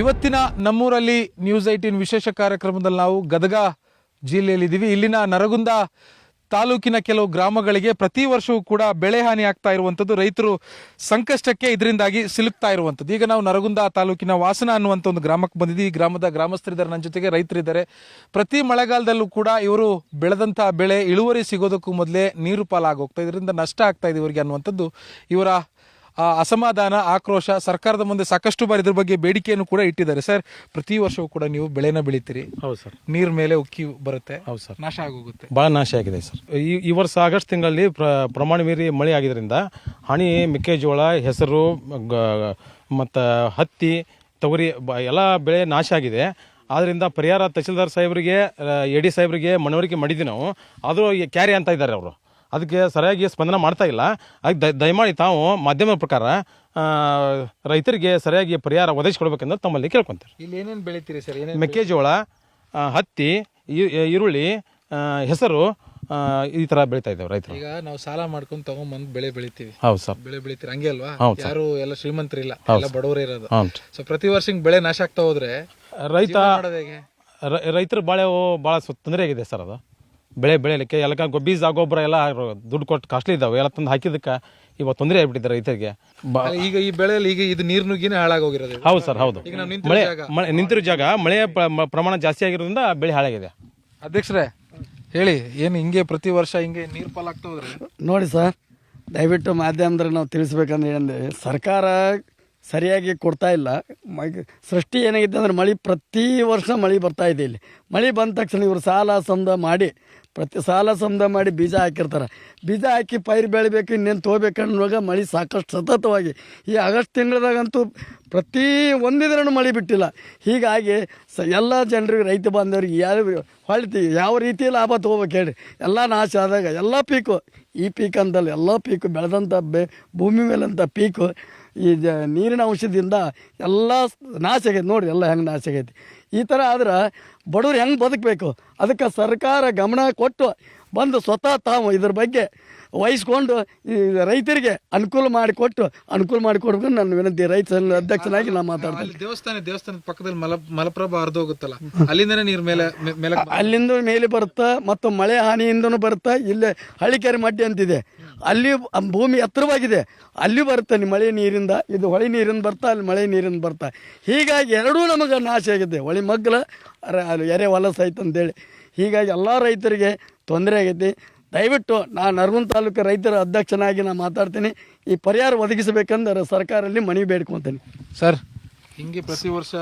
ಇವತ್ತಿನ ನಮ್ಮೂರಲ್ಲಿ news eighteen ವಿಶೇಷ ಕಾರ್ಯಕ್ರಮದಲ್ಲಿ ನಾವು ಗದಗ ಜಿಲ್ಲೆಯಲ್ಲಿದ್ದೀವಿ. ಇಲ್ಲಿನ ನರಗುಂದ ತಾಲೂಕಿನ ಕೆಲವು ಗ್ರಾಮಗಳಿಗೆ ಪ್ರತಿ ವರ್ಷವೂ ಕೂಡ ಬೆಳೆ ಹಾನಿ ಆಗ್ತಾ ಇರುವಂಥದ್ದು. ರೈತರು ಸಂಕಷ್ಟಕ್ಕೆ ಇದರಿಂದಾಗಿ ಸಿಲುಕ್ತಾ ಇರುವಂಥದ್ದು. ಈಗ ನಾವು ನರಗುಂದ ತಾಲೂಕಿನ ವಾಸನ ಅನ್ನುವಂಥ ಒಂದು ಗ್ರಾಮಕ್ಕೆ ಬಂದಿದ್ದೀವಿ. ಈ ಗ್ರಾಮದ ಗ್ರಾಮಸ್ಥರಿದ್ದಾರೆ, ನನ್ನ ಜೊತೆಗೆ ರೈತರಿದ್ದಾರೆ. ಪ್ರತಿ ಮಳೆಗಾಲದಲ್ಲೂ ಕೂಡ ಇವರು ಬೆಳೆದಂಥ ಬೆಳೆ ಇಳುವರಿ ಸಿಗೋದಕ್ಕೂ ಮೊದಲೇ ನೀರು ಪಾಲಾಗೋಗ್ತಾ ಇದರಿಂದ ನಷ್ಟ ಆಗ್ತಾ ಇದೆ ಇವರಿಗೆ ಅನ್ನುವಂಥದ್ದು ಇವರ ಅಸಮಾಧಾನ ಆಕ್ರೋಶ ಸರ್ಕಾರದ ಮುಂದೆ ಸಾಕಷ್ಟು ಬಾರಿ ಇದ್ರ ಬಗ್ಗೆ ಬೇಡಿಕೆಯನ್ನು ಕೂಡ ಇಟ್ಟಿದ್ದಾರೆ. ಸರ್ ಪ್ರತಿ ವರ್ಷವೂ ಕೂಡ ನೀವು ಬೆಳೆನ ಬೆಳಿತೀರಿ. ಹೌದು ಸರ್. ನೀರ್ ಮೇಲೆ ಉಕ್ಕಿ ಬರುತ್ತೆ. ಹೌದು ಸರ್. ನಾಶ ಆಗೋಗುತ್ತೆ. ಭಾಳ ನಾಶ ಆಗಿದೆ ಸರ್. ಈ ಈ ವರ್ಷ ಆಗಸ್ಟ್ ತಿಂಗಳಲ್ಲಿ ಪ್ರ ಪ್ರಮಾಣ ಮೀರಿ ಮಳೆ ಆಗಿದ್ದರಿಂದ ಹಣಿ ಮೆಕ್ಕೆಜೋಳ ಹೆಸರು ಮತ್ತು ಹತ್ತಿ ತೊಗರಿ ಬ ಎಲ್ಲ ಬೆಳೆ ನಾಶ ಆಗಿದೆ. ಆದ್ದರಿಂದ ಪರಿಹಾರ ತಹಸೀಲ್ದಾರ್ ಸಾಹೇಬರಿಗೆ ಎ ಡಿ ಸಾಹೇಬರಿಗೆ ಮನವರಿಕೆ ಮಾಡಿದ್ವಿ ನಾವು. ಆದರೂ ಕ್ಯಾರಿ ಅಂತ ಇದ್ದಾರೆ ಅವರು. ಅದಕ್ಕೆ ಸರಿಯಾಗಿ ಸ್ಪಂದನ ಮಾಡ್ತಾ ಇಲ್ಲ. ಅದಕ್ಕೆ ದಯ- ದಯಮಾಡಿ ತಾವು ಮಾಧ್ಯಮದ ಪ್ರಕಾರ ರೈತರಿಗೆ ಸರಿಯಾಗಿ ಪರಿಹಾರ ಒದಗಿಸ್ಕೊಡ್ಬೇಕೆಂದು ತಮ್ಮಲ್ಲಿ ಕೇಳ್ಕೊಂತಾರೆ. ಇಲ್ಲಿ ಏನೇನು ಬೆಳಿತೀರಿ ಸರ್? ಏನೇನು ಮೆಕ್ಕೆಜೋಳ ಹತ್ತಿ ಈರುಳ್ಳಿ ಹೆಸರು ಈ ತರ ಬೆಳಿತಾ ಇದ್ದಾವೆ ರೈತರು. ಈಗ ನಾವು ಸಾಲ ಮಾಡ್ಕೊಂಡು ತಗೊಂಡ್ಬಂದು ಬೆಳೆ ಬೆಳಿತೀವಿ. ಹೌದು ಸರ್. ಬೆಳೆ ಬೆಳಿತೀರಿ. ಹಂಗೆ ಅಲ್ವಾ? ಯಾರು ಎಲ್ಲ ಶ್ರೀಮಂತರಿಲ್ಲ ಎಲ್ಲ ಬಡವರು ಇರೋದು. ಸೊ ಪ್ರತಿ ವರ್ಷ ಹಿಂಗ್ ಬೆಳೆ ನಾಶ ಆಗ್ತಾ ಹೋದ್ರೆ ರೈತ ರೈತರ ಬಾಳೆ ಭಾಳ ತೊಂದರೆ ಆಗಿದೆ ಸರ್ ಅದು. ಬೆಳೆ ಬೆಳೆಯಲಿಕ್ಕೆ ಎಲ್ಲ ಬೀಜ ಗೊಬ್ಬರ ಎಲ್ಲ ದುಡ್ಡು ಕೊಟ್ಟು ಕಾಸ್ಟ್ಲಿ ಇದಾವೆ. ಎಲ್ಲ ತಂದು ಹಾಕಿದಕ್ಕೆ ಇವಾಗ ತೊಂದರೆ ಆಗ್ಬಿಟ್ಟಿದೆ ರೈತರಿಗೆ. ಈಗ ಈ ಬೆಳೆಯಲ್ಲಿ ಈಗ ಇದು ನೀರು ನುಗ್ಗಿನೇ ಹಾಳಾಗೋಗಿರೋದು. ಹೌದು ಸರ್ ಹೌದು. ಈಗ ನಾವು ನಿಂತಿರೋ ಮಳೆ ಜಾಗ. ಮಳೆ ನಿಂತಿರೋ ಜಾಗ ಮಳೆಯ ಪ್ರಮಾಣ ಜಾಸ್ತಿ ಆಗಿರೋದ್ರಿಂದ ಬೆಳೆ ಹಾಳಾಗಿದೆ. ಅಧ್ಯಕ್ಷರೇ ಹೇಳಿ ಏನು ಹಿಂಗೆ ಪ್ರತಿ ವರ್ಷ ಹಿಂಗೆ ನೀರು ಪಾಲಾಗ್ತಾ ಹೋದ್ರೆ? ನೋಡಿ ಸರ್ ದಯವಿಟ್ಟು ಮಾಧ್ಯಮದ್ರೆ ನಾವು ತಿಳಿಸ್ಬೇಕಂದ್ರೆ ಏನಂದ್ರೆ ಸರ್ಕಾರ ಸರಿಯಾಗಿ ಕೊಡ್ತಾ ಇಲ್ಲ. ಮ- ಸೃಷ್ಟಿ ಏನಾಗಿದೆ ಅಂದ್ರೆ ಮಳೆ ಪ್ರತಿ ವರ್ಷ ಮಳೆ ಬರ್ತಾ ಇದೆ ಇಲ್ಲಿ. ಮಳೆ ಬಂದ ತಕ್ಷಣ ಇವರು ಸಾಲ ಸಂದ ಮಾಡಿ ಪ್ರತಿ ಸಾಲ ಸಮದ ಮಾಡಿ ಬೀಜ ಹಾಕಿರ್ತಾರೆ. ಬೀಜ ಹಾಕಿ ಪೈರು ಬೆಳಿಬೇಕು, ಇನ್ನೇನು ತೊಗೋಬೇಕನ್ನುವಾಗ ಮಳೆ ಸಾಕಷ್ಟು ಸತತವಾಗಿ. ಈ ಆಗಸ್ಟ್ ತಿಂಗಳದಾಗಂತೂ ಪ್ರತಿ ಒಂದಿದ್ರೂ ಮಳೆ ಬಿಟ್ಟಿಲ್ಲ. ಹೀಗಾಗಿ ಸ ಎಲ್ಲ ಜನರಿಗೆ, ರೈತ ಬಾಂಧವರಿಗೆ ಯಾರು ಹೊಳ್ತಿ, ಯಾವ ರೀತಿ ಲಾಭ ತೊಗೋಬೇಕು ಹೇಳಿ ಎಲ್ಲ ನಾಶ ಆದಾಗ ಎಲ್ಲ ಪೀಕು. ಈ ಪೀಕ್ ಅಂತಲ್ಲ, ಎಲ್ಲ ಪೀಕು. ಬೆಳೆದಂಥ ಬೆ, ಭೂಮಿ ಮೇಲಂಥ ಪೀಕು. ಈ ಜ, ನೀರಿನ ಅಂಶದಿಂದ ಎಲ್ಲ ನಾಶ ಆಗೈತೆ. ನೋಡಿ ಎಲ್ಲ ಹೆಂಗೆ ನಾಶ ಆಗೈತಿ. ಈ ಥರ ಆದ್ರೆ ಬಡವ್ರು ಹೆಂಗೆ ಬದುಕಬೇಕು? ಅದಕ್ಕೆ ಸರ್ಕಾರ ಗಮನ ಕೊಟ್ಟು ಬಂದು ಸ್ವತಃ ತಾವು ಇದ್ರ ಬಗ್ಗೆ ವಹಿಸ್ಕೊಂಡು ಈ ರೈತರಿಗೆ ಅನುಕೂಲ ಮಾಡಿಕೊಟ್ಟು ಅನುಕೂಲ ಮಾಡಿಕೊಡ್ಬೇಕು ನನ್ನ ವಿನಂತಿ. ರೈತ ಸಂಘದ ಅಧ್ಯಕ್ಷನಾಗಿ ನಾನು ಮಾತಾಡ್ತೀನಿ. ದೇವಸ್ಥಾನ ದೇವಸ್ಥಾನದ ಪಕ್ಕದಲ್ಲಿ ಮಲ ಮಲಪ್ರಭಾ ಹರಿದು ಹೋಗುತ್ತಲ್ಲ ಅಲ್ಲಿಂದನೇ ನೀರು ಮೇಲೆ ಮೇಲೆ ಅಲ್ಲಿಂದ ಮೇಲೆ ಬರುತ್ತಾ ಮತ್ತು ಮಳೆ ಹಾನಿಯಿಂದನೂ ಬರುತ್ತಾ ಇಲ್ಲೇ ಹಳ್ಳಿಕೆರೆ ಮಡ್ಡಿ ಅಂತಿದೆ. ಅಲ್ಲಿ ಭೂಮಿ ಎತ್ತರವಾಗಿದೆ ಅಲ್ಲಿ ಬರುತ್ತೆ ಮಳೆ ನೀರಿಂದ, ಇದು ಹೊಳೆ ನೀರಿಂದ ಬರ್ತಾ, ಅಲ್ಲಿ ಮಳೆ ನೀರಿಂದ ಬರ್ತಾ. ಹೀಗಾಗಿ ಎರಡೂ ನಮಗೆ ನಾಶ ಆಗಿದೆ. ಹೊಳೆ ಅಲ್ಲಿ ಎರೆ ಹೊಲಸ ಐತೆ ಅಂತೇಳಿ. ಹೀಗಾಗಿ ಎಲ್ಲ ರೈತರಿಗೆ ತೊಂದರೆ ಆಗೈತಿ. ದಯವಿಟ್ಟು ನಾನು ನರಗುಂದ ತಾಲೂಕು ರೈತರ ಅಧ್ಯಕ್ಷನಾಗಿ ನಾನು ಮಾತಾಡ್ತೀನಿ. ಈ ಪರಿಹಾರ ಒದಗಿಸಬೇಕಂದ್ರೆ ಸರ್ಕಾರಲ್ಲಿ ಮನವಿ ಬೇಡ್ಕೊತೀನಿ. ಸರ್ ಹಿಂಗೆ ಪ್ರತಿ ವರ್ಷ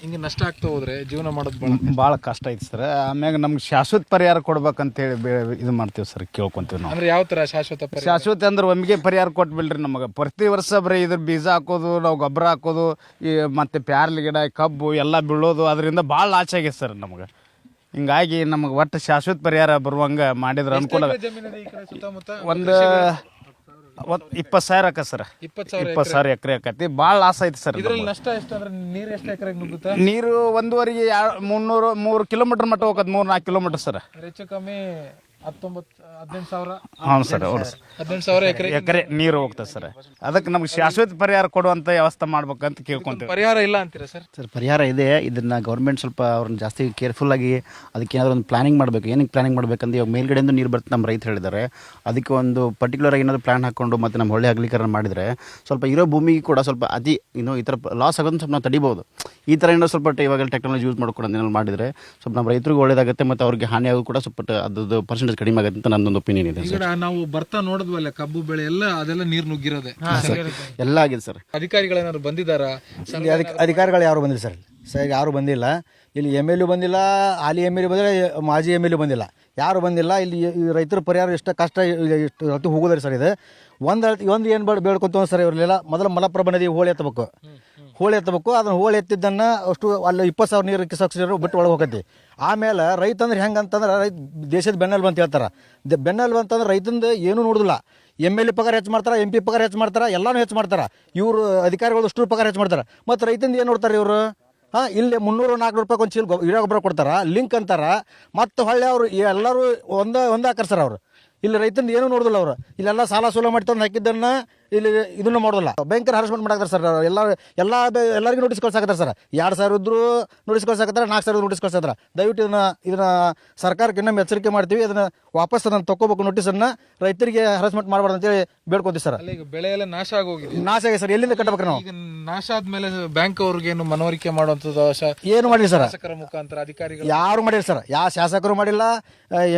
ಹಿಂಗೆ ನಷ್ಟ ಆಗ್ತಾ ಹೋದ್ರೆ ಜೀವನ ಮಾಡೋದು ಬಹಳ ಭಾಳ ಕಷ್ಟ ಐತೆ ಸರ್. ಆಮ್ಯಾಗ ನಮ್ಗೆ ಶಾಶ್ವತ ಪರಿಹಾರ ಕೊಡ್ಬೇಕಂತೇಳಿ ಬೇ ಇದು ಮಾಡ್ತೀವಿ ಸರ್ ಕೇಳ್ಕೊಂತೀವಿ ನಾವು. ಅಂದ್ರೆ ಯಾವ ತರ ಶಾಶ್ವತ? ಶಾಶ್ವತ ಅಂದ್ರೆ ಒಮ್ಮೆಗೆ ಪರಿಹಾರ ಕೊಟ್ಬಿಡ್ರಿ ನಮಗೆ. ಪ್ರತಿ ವರ್ಷ ಬರೀ ಇದ್ರ ಬೀಜ ಹಾಕೋದು ನಾವು ಗೊಬ್ಬರ ಹಾಕೋದು ಈ ಮತ್ತೆ ಪ್ಯಾರ್ಲಿ ಗಿಡ ಕಬ್ಬು ಎಲ್ಲ ಬೀಳೋದು ಅದರಿಂದ ಭಾಳ ಲಾಸ್ ಆಗೈತೆ ಸರ್ ನಮಗೆ. ಹಿಂಗಾಗಿ ನಮಗೆ ಒಟ್ಟು ಶಾಶ್ವತ ಪರಿಹಾರ ಬರುವಂಗೆ ಮಾಡಿದ್ರೆ ಅನುಕೂಲ ಎಕರೆ ಜಮೀನಿದೆ ಈ ಕಡೆ ಸುತ್ತಮುತ್ತ? ಒಂದು ಇಪ್ಪತ್ತು ಸಾವಿರ ಆಕ ಸರ್. ಇಪ್ಪತ್ತು ಸಾವಿರ ಇಪ್ಪತ್ತು ಸಾವಿರ ಎಕರೆ ಆಕತಿ. ಭಾಳ ಲಾಸ್ ಐತಿ ಸರ್ ಇದ್ರಲ್ಲಿ ನಷ್ಟ ಎಷ್ಟು ಅಂದ್ರೆ ನೀರು ಎಷ್ಟು ಎಕರೆಗೆ ನುಗ್ಗುತ್ತಾ? ನೀರು ಒಂದೂವರೆಗೆ ಯಾ- ಮುನ್ನೂರು ಮೂರು ಕಿಲೋಮೀಟರ್ ಮಟ್ಟ ಹೋಗೋದು ಮೂರು ನಾಲ್ಕು ಕಿಲೋಮೀಟರ್ ಸರ್ ಹೆಚ್ಚು ಕಮ್ಮಿ ಹತ್ತೊಂಬತ್ತು ಹದಿನೆಂಟು ಸಾವಿರ. ಹೌದು ಸರ್ ಹೌದು ಸರ್. ಹದಿನೆಂಟು ಸಾವಿರ ಎಕರೆ. ಎಕರೆ ನೀರು ಹೋಗ್ತದೆ ಸರ್. ಅದಕ್ಕೆ ನಮ್ಗೆ ಶಾಶ್ವತ ಪರಿಹಾರ ಕೊಡುವಂತ ವ್ಯವಸ್ಥೆ ಮಾಡ್ಬೇಕಂತ ಕೇಳ್ಕೊಂತೀವಿ. ಪರಿಹಾರ ಇಲ್ಲ ಅಂತೀರಾ ಸರ್? ಸರ್ ಪರಿಹಾರ ಇದೆ. ಇದನ್ನ ಗೌರ್ಮೆಂಟ್ ಸ್ವಲ್ಪ ಅವ್ರನ್ನ ಜಾಸ್ತಿ ಕೇರ್ಫುಲ್ ಆಗಿ ಅದಕ್ಕೆ ಏನಾದ್ರು ಒಂದು ಪ್ಲಾನಿಂಗ್ ಮಾಡಬೇಕು. ಏನಕ್ಕೆ ಪ್ಲಾನಿಂಗ್ ಮಾಡ್ಬೇಕಂದ್ರೆ ಇವಾಗ ಮೇಲ್ಗಡೆಯಿಂದ ನೀರು ಬರ್ತದೆ ನಮ್ಮ ರೈತರು ಹೇಳಿದ್ದಾರೆ. ಅದಕ್ಕೆ ಒಂದು ಪರ್ಟಿಕ್ಯುಲರ್ ಆಗಿ ಏನಾದ್ರು ಪ್ಲಾನ್ ಹಾಕೊಂಡು ಮತ್ತೆ ನಮ್ಮ ಒಳ್ಳೆ ಅಗಲೀಕರಣ ಮಾಡಿದರೆ ಸ್ವಲ್ಪ ಇರೋ ಭೂಮಿಗೆ ಕೂಡ ಸ್ವಲ್ಪ ಅತಿ ಇನ್ನೂ ಈ ಥರ ಲಾಸ್ ಆಗೋದು ಸ್ವಲ್ಪ ನಾವು ತಡಿಬೋದು ಈ ಥರ ಏನೋ ಸ್ವಲ್ಪ ಇವಾಗ ಟೆಕ್ನಾಲಜಿ ಯೂಸ್ ಮಾಡ್ಕೊಂಡು ಏನಾದ್ರು ಮಾಡಿದರೆ ಸ್ವಲ್ಪ ನಮ್ಮ ರೈತರಿಗೂ ಒಳ್ಳೇದಾಗುತ್ತೆ ಮತ್ತು ಅವ್ರಿಗೆ ಹಾನಿಯಾಗೂ ಆಗೋದು ಕೂಡ ಸ್ವಲ್ಪ ಅದ್ರದ್ದು ಅದ್ರದ್ದು ಪರ್ಸೆಂಟೇಜ್ ಕಡಿಮೆ ಆಗುತ್ತೆ ಅಂತ ನನ್ನೊಂದು ಒಪಿನಿಯನ್ ಇದೆ ಈಗ ನಾವು ಬರ್ತಾ ನೋಡಿದ್ವಲ್ಲ ಕಬ್ಬು ಬೆಳೆ ಎಲ್ಲ ಅದೆಲ್ಲ ನೀರು ನುಗ್ಗಿರೋದೆ. ಎಲ್ಲ ಆಗಿದೆ ಸರ್. ಅಧಿಕಾರಿಗಳೇನಾದ್ರು ಬಂದಿದಾರ ಇಲ್ಲಿ ಅಧಿಕ ಅಧಿಕಾರಿಗಳು ಯಾರು ಬಂದಿಲ್ಲ ಸರ್. ಸರ್ ಯಾರು ಬಂದಿಲ್ಲ. ಇಲ್ಲಿ ಎಂ ಎಲ್ ಯು ಬಂದಿಲ್ಲ ಹಾಲಿ ಎಂ ಎಲ್ ಯು ಬಂದಿಲ್ಲ ಮಾಜಿ ಎಂ ಎಲ್ ಯು ಬಂದಿಲ್ಲ. ಯಾರು ಬಂದಿಲ್ಲ ಇಲ್ಲಿ ಈ ರೈತರ ಪರಿಹಾರ ಎಷ್ಟು ಕಷ್ಟ ಇಷ್ಟು ಹೊತ್ತು ಹೋಗೋದ್ರಿ ಸರ್ ಇದು. ಒಂದು ಒಂದು ಏನು ಬೇಡ ಬೇಡ್ಕೊತ ಸರ್ ಇವ್ರಲ್ಲೆಲ್ಲ ಮೊದಲು ಮಲಪ್ರಭಾ ನದಿ ಹೋಳಿ ಎತ್ತಬೇಕು ಹೋಳಿ ಎತ್ತಬೇಕು. ಅದನ್ನ ಹೋಳಿ ಎತ್ತಿದ್ದನ್ನು ಅಷ್ಟು ಅಲ್ಲಿ ಇಪ್ಪತ್ತು ಸಾವಿರ ನೀರು ಕಿಸಕ್ಸಿದ್ರು ಬಿಟ್ಟು ಒಳಗೆ ಹೋಗತ್ತೆ. ಆಮೇಲೆ ರೈತ ಅಂದ್ರೆ ಹೆಂಗೆ ಅಂತಂದ್ರೆ ರೈತ ದೇಶದ ಬೆನ್ನೆಲುಬು ಅಂತ ಹೇಳ್ತಾರೆ. ದ ಬೆನ್ನೆಲುಬು ಅಂತಂದ್ರೆ ರೈತಂದು ಏನೂ ನೋಡುದಿಲ್ಲ. ಎಂ ಎಲ್ ಎ ಪಗಾರ ಹೆಚ್ಚು ಮಾಡ್ತಾರೆ, ಎಂ ಪಿ ಪಗಾರ ಹೆಚ್ಚು ಮಾಡ್ತಾರೆ, ಎಲ್ಲಾನು ಹೆಚ್ಚು ಮಾಡ್ತಾರೆ. ಇವರು ಅಧಿಕಾರಿಗಳು ಅಷ್ಟು ಪಗಾರ ಹೆಚ್ಚು ಮಾಡ್ತಾರೆ. ಮತ್ತು ರೈತಂದು ಏನು ನೋಡ್ತಾರೆ ಇವರು? ಹಾಂ, ಇಲ್ಲಿ ಮುನ್ನೂರು ನಾಲ್ಕು ರೂಪಾಯಿ ಒಂದು ಚೀಲ ಯೂರಿಯಾ ಗೊಬ್ಬರ ಕೊಡ್ತಾರೆ, ಲಿಂಕ್ ಅಂತಾರೆ. ಮತ್ತು ಹೊಳ್ಳೆ ಅವರು ಎಲ್ಲರೂ ಒಂದೇ ಒಂದೇ ಹಾಕರ್ ಸರ್ ಅವರು. ಇಲ್ಲಿ ರೈತನ ಏನು ನೋಡೋದಿಲ್ಲ ಅವರು. ಇಲ್ಲೆಲ್ಲ ಸಾಲ ಸೂಲ ಮಾಡಿ ತಂದು ಹಾಕಿದ್ದನ್ನ ಇಲ್ಲಿ ಇದನ್ನ ಮಾಡೋದಿಲ್ಲ. ಭಯಂಕರ ಹರಸ್ಮೆಂಟ್ ಮಾಡಾಕ್ತಾರೆ ಸರ್ ಎಲ್ಲ ಎಲ್ಲ ಎಲ್ಲರಿಗೂ ನೋಟಿಸ್ ಕಳ್ಸಾಕತ್ತಾರೆ ಸರ್ ಎರಡು ಸಾವಿರ ಇದ್ರು ನೋಟಿಸ್ ಕಳ್ಸಾಕತ್ತಾರೆ ನಾಲ್ಕು ಸಾವಿರ ನೋಟಿಸ್ ಕಳ್ಸಾಕತ್ತಾರೆ. ದಯವಿಟ್ಟು ಇದನ್ನ ಇದನ್ನ ಸರ್ಕಾರಕ್ಕೆ ಇನ್ನೊಮ್ಮೆ ಎಚ್ಚರಿಕೆ ಮಾಡ್ತೀವಿ. ಅದನ್ನ ವಾಪಸ್ ಅದನ್ನ ತಗೋಬೇಕು ನೋಟಿಸನ್ನು ರೈತರಿಗೆ ಹರಸ್ಮೆಂಟ್ ಮಾಡಬಾರ್ದು ಅಂತೇಳಿ ಬೇಡ್ಕೊತೀವಿ ಸರ್ ಈಗ ಬೆಳೆ ಎಲ್ಲ ನಾಶ ಆಗೋಗಿದೆ. ನಾಶ ಆಗಿದೆ ಸರ್ ಎಲ್ಲಿಂದ ಕಟ್ಟಬೇಕು ನಾವು? ಈಗ ನಾಶ ಆದ್ಮೇಲೆ ಬ್ಯಾಂಕ್ ಅವ್ರಿಗೇನು ಮನವರಿಕೆ ಮಾಡುವಂಥದ್ದು ಏನು ಮಾಡಿಲ್ಲ ಸರ್ ಶಾಸಕರ ಮುಖಾಂತರ ಅಧಿಕಾರಿಗಳು ಯಾರು ಮಾಡಿಲ್ಲ ಸರ್ ಯಾವ ಶಾಸಕರು ಮಾಡಿಲ್ಲ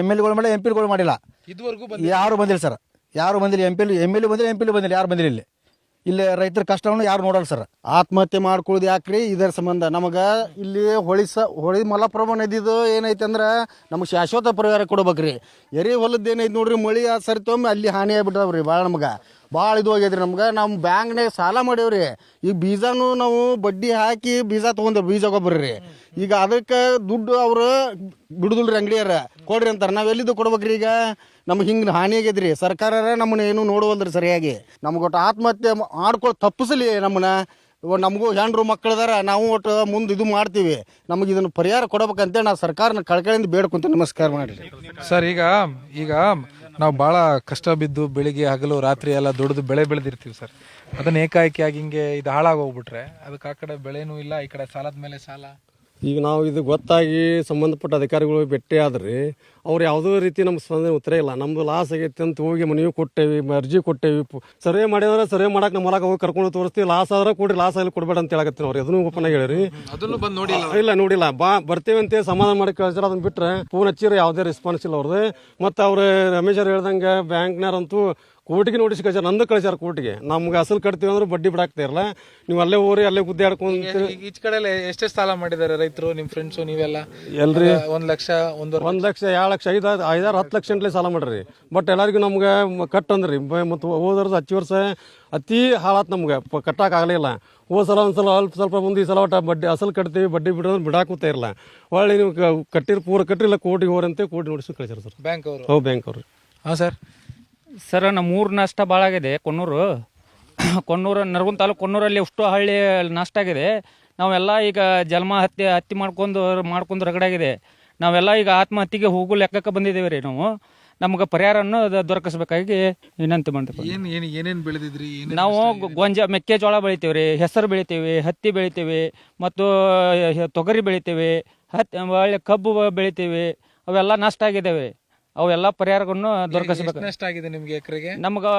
ಎಂ ಎಲ್ ಎಗಳು ಮಾಡಿಲ್ಲ ಎಂ ಪಿಗಳು ಮಾಡಿಲ್ಲ. ಇದುವರೆಗೂ ಯಾರು ಬಂದಿಲ್ಲ ಸರ್. ಯಾರು ಬಂದಿಲ್ಲ ಎಂ ಪಿ ಎಂ ಎಲ್ ಬಂದಿಲ್ಲ ಎಂ ಎಲ್ ಬಂದಿಲ್ಲ ಯಾರು ಬಂದಿಲ್ಲ ಇಲ್ಲಿ. ಇಲ್ಲಿ ರೈತರ ಕಷ್ಟವನ್ನು ಯಾರು ನೋಡಲ್ಲ ಸರ್. ಆತ್ಮಹತ್ಯೆ ಮಾಡ್ಕೊಳ್ಳೋದು ಯಾಕ್ರಿ? ಇದರ ಸಂಬಂಧ. ನಮಗೆ ಇಲ್ಲಿ ಹೊಳಿ ಸ ಹೊಳಿ ಮಲಪ್ರಭಾ ನದಿದು ಏನೈತೆ ಅಂದ್ರೆ ನಮಗೆ ಶಾಶ್ವತ ಪರಿಹಾರ ಕೊಡ್ಬೇಕ್ರಿ. ಎರಿ ಹೊಲದ್ದು ಏನೈತೆ ನೋಡ್ರಿ ಮಳಿ ಆ ಸರಿತೊಮ್ಮೆ ಅಲ್ಲಿ ಹಾನಿ ಆಗ್ಬಿಟ್ಟಾವ್ರಿ ಭಾಳ ನಮ್ಗೆ. ಭಾಳ ಇದು ಹೋಗ್ಯದ್ರಿ ನಮ್ಗೆ. ನಮ್ಮ ಬ್ಯಾಂಕ್ನಾಗ ಸಾಲ ಮಾಡೇವ್ರಿ ಈಗ ಬೀಜನೂ ನಾವು ಬಡ್ಡಿ ಹಾಕಿ ಬೀಜ ತೊಗೊಂಡ್ರಿ, ಬೀಜ ಗೊಬ್ಬರ ರೀ ಈಗ ಅದಕ್ಕೆ ದುಡ್ಡು ಅವರು ಬಿಡುದಿಲ್ರಿ ಅಂಗಡಿಯರ ಕೊಡ್ರಿ ಅಂತಾರೆ. ನಾವು ಎಲ್ಲಿದ್ದು ಕೊಡ್ಬೇಕ್ರಿ ಈಗ? ನಮ್ಗೆ ಹಿಂಗೆ ಹಾನಿ ಆಗೈತ್ರಿ. ಸರ್ಕಾರ ನಮ್ಮನ್ನ ಏನು ನೋಡುವಲ್ರಿ ಸರಿಯಾಗಿ. ನಮ್ಗೆ ಒಟ್ಟು ಆತ್ಮಹತ್ಯೆ ಮಾಡ್ಕೊಳ್ ತಪ್ಪಿಸಲಿ ನಮ್ಮನ್ನ. ನಮಗೂ ಹೆಣ್ರು ಮಕ್ಕಳದಾರ ನಾವು ಒಟ್ಟು ಮುಂದೆ ಇದು ಮಾಡ್ತೀವಿ. ನಮಗೆ ಇದನ್ನು ಪರಿಹಾರ ಕೊಡಬೇಕಂತೇಳಿ ನಾವು ಸರ್ಕಾರನ ಕಳ್ಕಳಿಂದ ಬೇಡ್ಕೊಂತ ನಮಸ್ಕಾರ ಮಾಡಿರಿ. ಸರ್, ಈಗ ಈಗ ನಾವು ಭಾಳ ಕಷ್ಟ ಬಿದ್ದು ಬೆಳಿಗ್ಗೆ ಹಗಲು ರಾತ್ರಿ ಎಲ್ಲ ದುಡಿದು ಬೆಳೆ ಬೆಳೆದಿರ್ತೀವಿ ಸರ್. ಅದನ್ನ ಏಕಾಏಕಿಯಾಗಿ ಹಿಂಗೆ ಇದು ಹಾಳಾಗೋಗ್ಬಿಟ್ರೆ ಅದಕ್ಕೆ ಆ ಕಡೆ ಬೆಳೆನೂ ಇಲ್ಲ, ಈ ಕಡೆ ಸಾಲದ ಮೇಲೆ ಸಾಲ. ಈಗ ನಾವು ಇದು ಗೊತ್ತಾಗಿ ಸಂಬಂಧಪಟ್ಟ ಅಧಿಕಾರಿಗಳು ಭೇಟಿ ಆದ್ರಿ ಅವ್ರು ಯಾವುದೋ ರೀತಿ ನಮ್ಗೆ ಸ್ಪಂದನೆ ಉತ್ತರ ಇಲ್ಲ. ನಮ್ದು ಲಾಸ್ ಆಗೈತೆ ಅಂತ ಹೋಗಿ ಮನವಿ ಕೊಟ್ಟೇವಿ ಅರ್ಜಿ ಕೊಟ್ಟೇವಿ ಸರ್ವೆ ಮಾಡಿದ್ರೆ ಸರ್ವೆ ಮಾಡಕ್ಕೆ ನಮ್ಮ ಹೋಗಿ ಕರ್ಕೊಂಡು ತೋರಿಸ್ತೀವಿ. ಲಾಸ್ ಆದ್ರೆ ಕೊಡಿ ಲಾಸ್ ಆಗಲಿ ಕೊಡ್ಬೇಡ ಅಂತ ಹೇಳಕತ್ತೀನಿ ಅವ್ರು. ಅದನ್ನು ಓಪನ್ ಆಗಿ ಹೇಳಿರಿ. ಅದನ್ನು ಬಂದು ನೋಡಿ ಇಲ್ಲ ನೋಡಿಲ್ಲ. ಬಾ ಬರ್ತೀವಿ ಅಂತ ಸಮಾಧಾನ ಮಾಡಿ ಕಳ್ಸಾರ ಅದನ್ನ ಬಿಟ್ಟರೆ ಫೋನ್ ಹಚ್ಚಿರ ಯಾವುದೇ ರೆಸ್ಪಾನ್ಸ್ ಇಲ್ಲ ಅವ್ರದ್ದು ಮತ್ತು ಅವ್ರು ರಮೇಶ್ ಅವ್ರು ಹೇಳ್ದಂಗೆ ಬ್ಯಾಂಕ್ನಾರಂತೂ ಕೋರ್ಟಿಗೆ ನೋಟಿಸ್ ಕಳ್ಸ್ಯಾರ ನಂದು ಕಳ್ಸ್ಯಾರ ಕೋರ್ಟಿಗೆ. ನಮ್ಗೆ ಅಸಲು ಕಟ್ತೀವಿ ಅಂದ್ರೆ ಬಡ್ಡಿ ಬಿಡಾಕ್ತಾ ಇರಲ್ಲ ನೀವು ಅಲ್ಲೇ ಹೋರಿ ಅಲ್ಲೇ ಗುದ್ದಾಡ್ಕೊಂತ ಈಚ ಕಡೆ ಎಷ್ಟೆಷ್ಟು ಸಾಲ ಮಾಡಿದ್ದಾರೆ ರೈತರು ನಿಮ್ಮ ಫ್ರೆಂಡ್ಸು ನೀವೆಲ್ಲ? ಎಲ್ರಿ? ಒಂದು ಲಕ್ಷ ಒಂದು ಒಂದ್ ಲಕ್ಷ ಎರಡು ಲಕ್ಷ ಐದು ಐದಾರು ಹತ್ತು ಲಕ್ಷ ಗಂಟ್ಲೆ ಸಾಲ ಮಾಡ್ರಿ. ಬಟ್ ಎಲ್ಲರಿಗೂ ನಮ್ಗೆ ಕಟ್ ಅಂದ್ರಿ. ಮತ್ತು ಹೋದ ಹಚ್ಚಿ ವರ್ಷ ಅತಿ ಹಾಳಾತ್ ನಮ್ಗೆ. ಪ- ಕಟ್ಟಾಕ್ ಆಗಲಿಲ್ಲ. ಹೋದ ಸಲ ಒಂದ್ಸಲ ಅಲ್ಪ ಸ್ವಲ್ಪ ಮುಂದೆ ಈ ಸಲ ಒಟ್ಟು ಬಡ್ಡಿ ಅಸಲು ಕಟ್ತೀವಿ ಬಡ್ಡಿ ಬಿಡೋದು ಬಿಡಾಕುತ್ತಾ ಇರಲ್ಲ ಒಳ್ಳೆ ನೀವು ಕಟ್ಟಿರ್ ಪೂರ ಕಟ್ಟಿಲ್ಲ ಕೋಟಿಗೆ ಹೋರಂತೆ ಕೋಟಿ ನೋಡಿಸಿ ಕಳಿಸ್ಯಾರ ಸರ್. ಬ್ಯಾಂಕ್ ಅವರು. ಹೌದು ಬ್ಯಾಂಕ್ ಅವ್ರು. ಹಾಂ ಸರ್ ಸರ್ ನಮ್ಮ ಊರು ನಷ್ಟ ಭಾಳ ಆಗಿದೆ. ಕೊನ್ನೂರು ಕೊಣ್ಣೂರು ನರಗುಂದ ತಾಲೂಕು ಕೊಣ್ಣೂರಲ್ಲಿ ಅಷ್ಟು ಹಳ್ಳಿ ನಷ್ಟ ಆಗಿದೆ. ನಾವೆಲ್ಲ ಈಗ ಜನ್ಮ ಹತ್ಯೆ ಹತ್ಯೆ ಮಾಡ್ಕೊಂಡು ಮಾಡ್ಕೊಂಡು ರಗಡಾಗಿದೆ ನಾವೆಲ್ಲ ಈಗ ಆತ್ಮಹತ್ಯೆಗೆ ಹೋಗು ಲೆಕ್ಕಕ್ಕೆ ಬಂದಿದ್ದೇವೆ ರೀ ನಾವು. ನಮ್ಗೆ ಪರಿಹಾರವನ್ನು ದೊರಕಿಸ್ಬೇಕಾಗಿ ವಿನಂತಿ ಮಾಡ್ತೀವಿ. ಏನು ಏನ್ ಏನೇನ್ ಬೆಳೆದಿದ್ರಿ? ನಾವು ಗೊಂಜ ಮೆಕ್ಕೆಜೋಳ ಬೆಳಿತೀವಿ ರೀ ಹೆಸರು ಬೆಳಿತೀವಿ ಹತ್ತಿ ಬೆಳಿತೀವಿ ಮತ್ತು ತೊಗರಿ ಬೆಳಿತೀವಿ ಹತ್ತಿ ಒಳ್ಳೆ ಕಬ್ಬು ಬೆಳಿತೀವಿ ಅವೆಲ್ಲ ನಷ್ಟ ಆಗಿದ್ದಾವೆ. ಅವೆಲ್ಲ ಪರಿಹಾರಗಳನ್ನು ದೊರಕಿಸಬೇಕು. ನಷ್ಟ ಆಗಿದೆ ನಿಮ್ಗೆ ಎಕರೆಗೆ? ನಮ್ಗೆ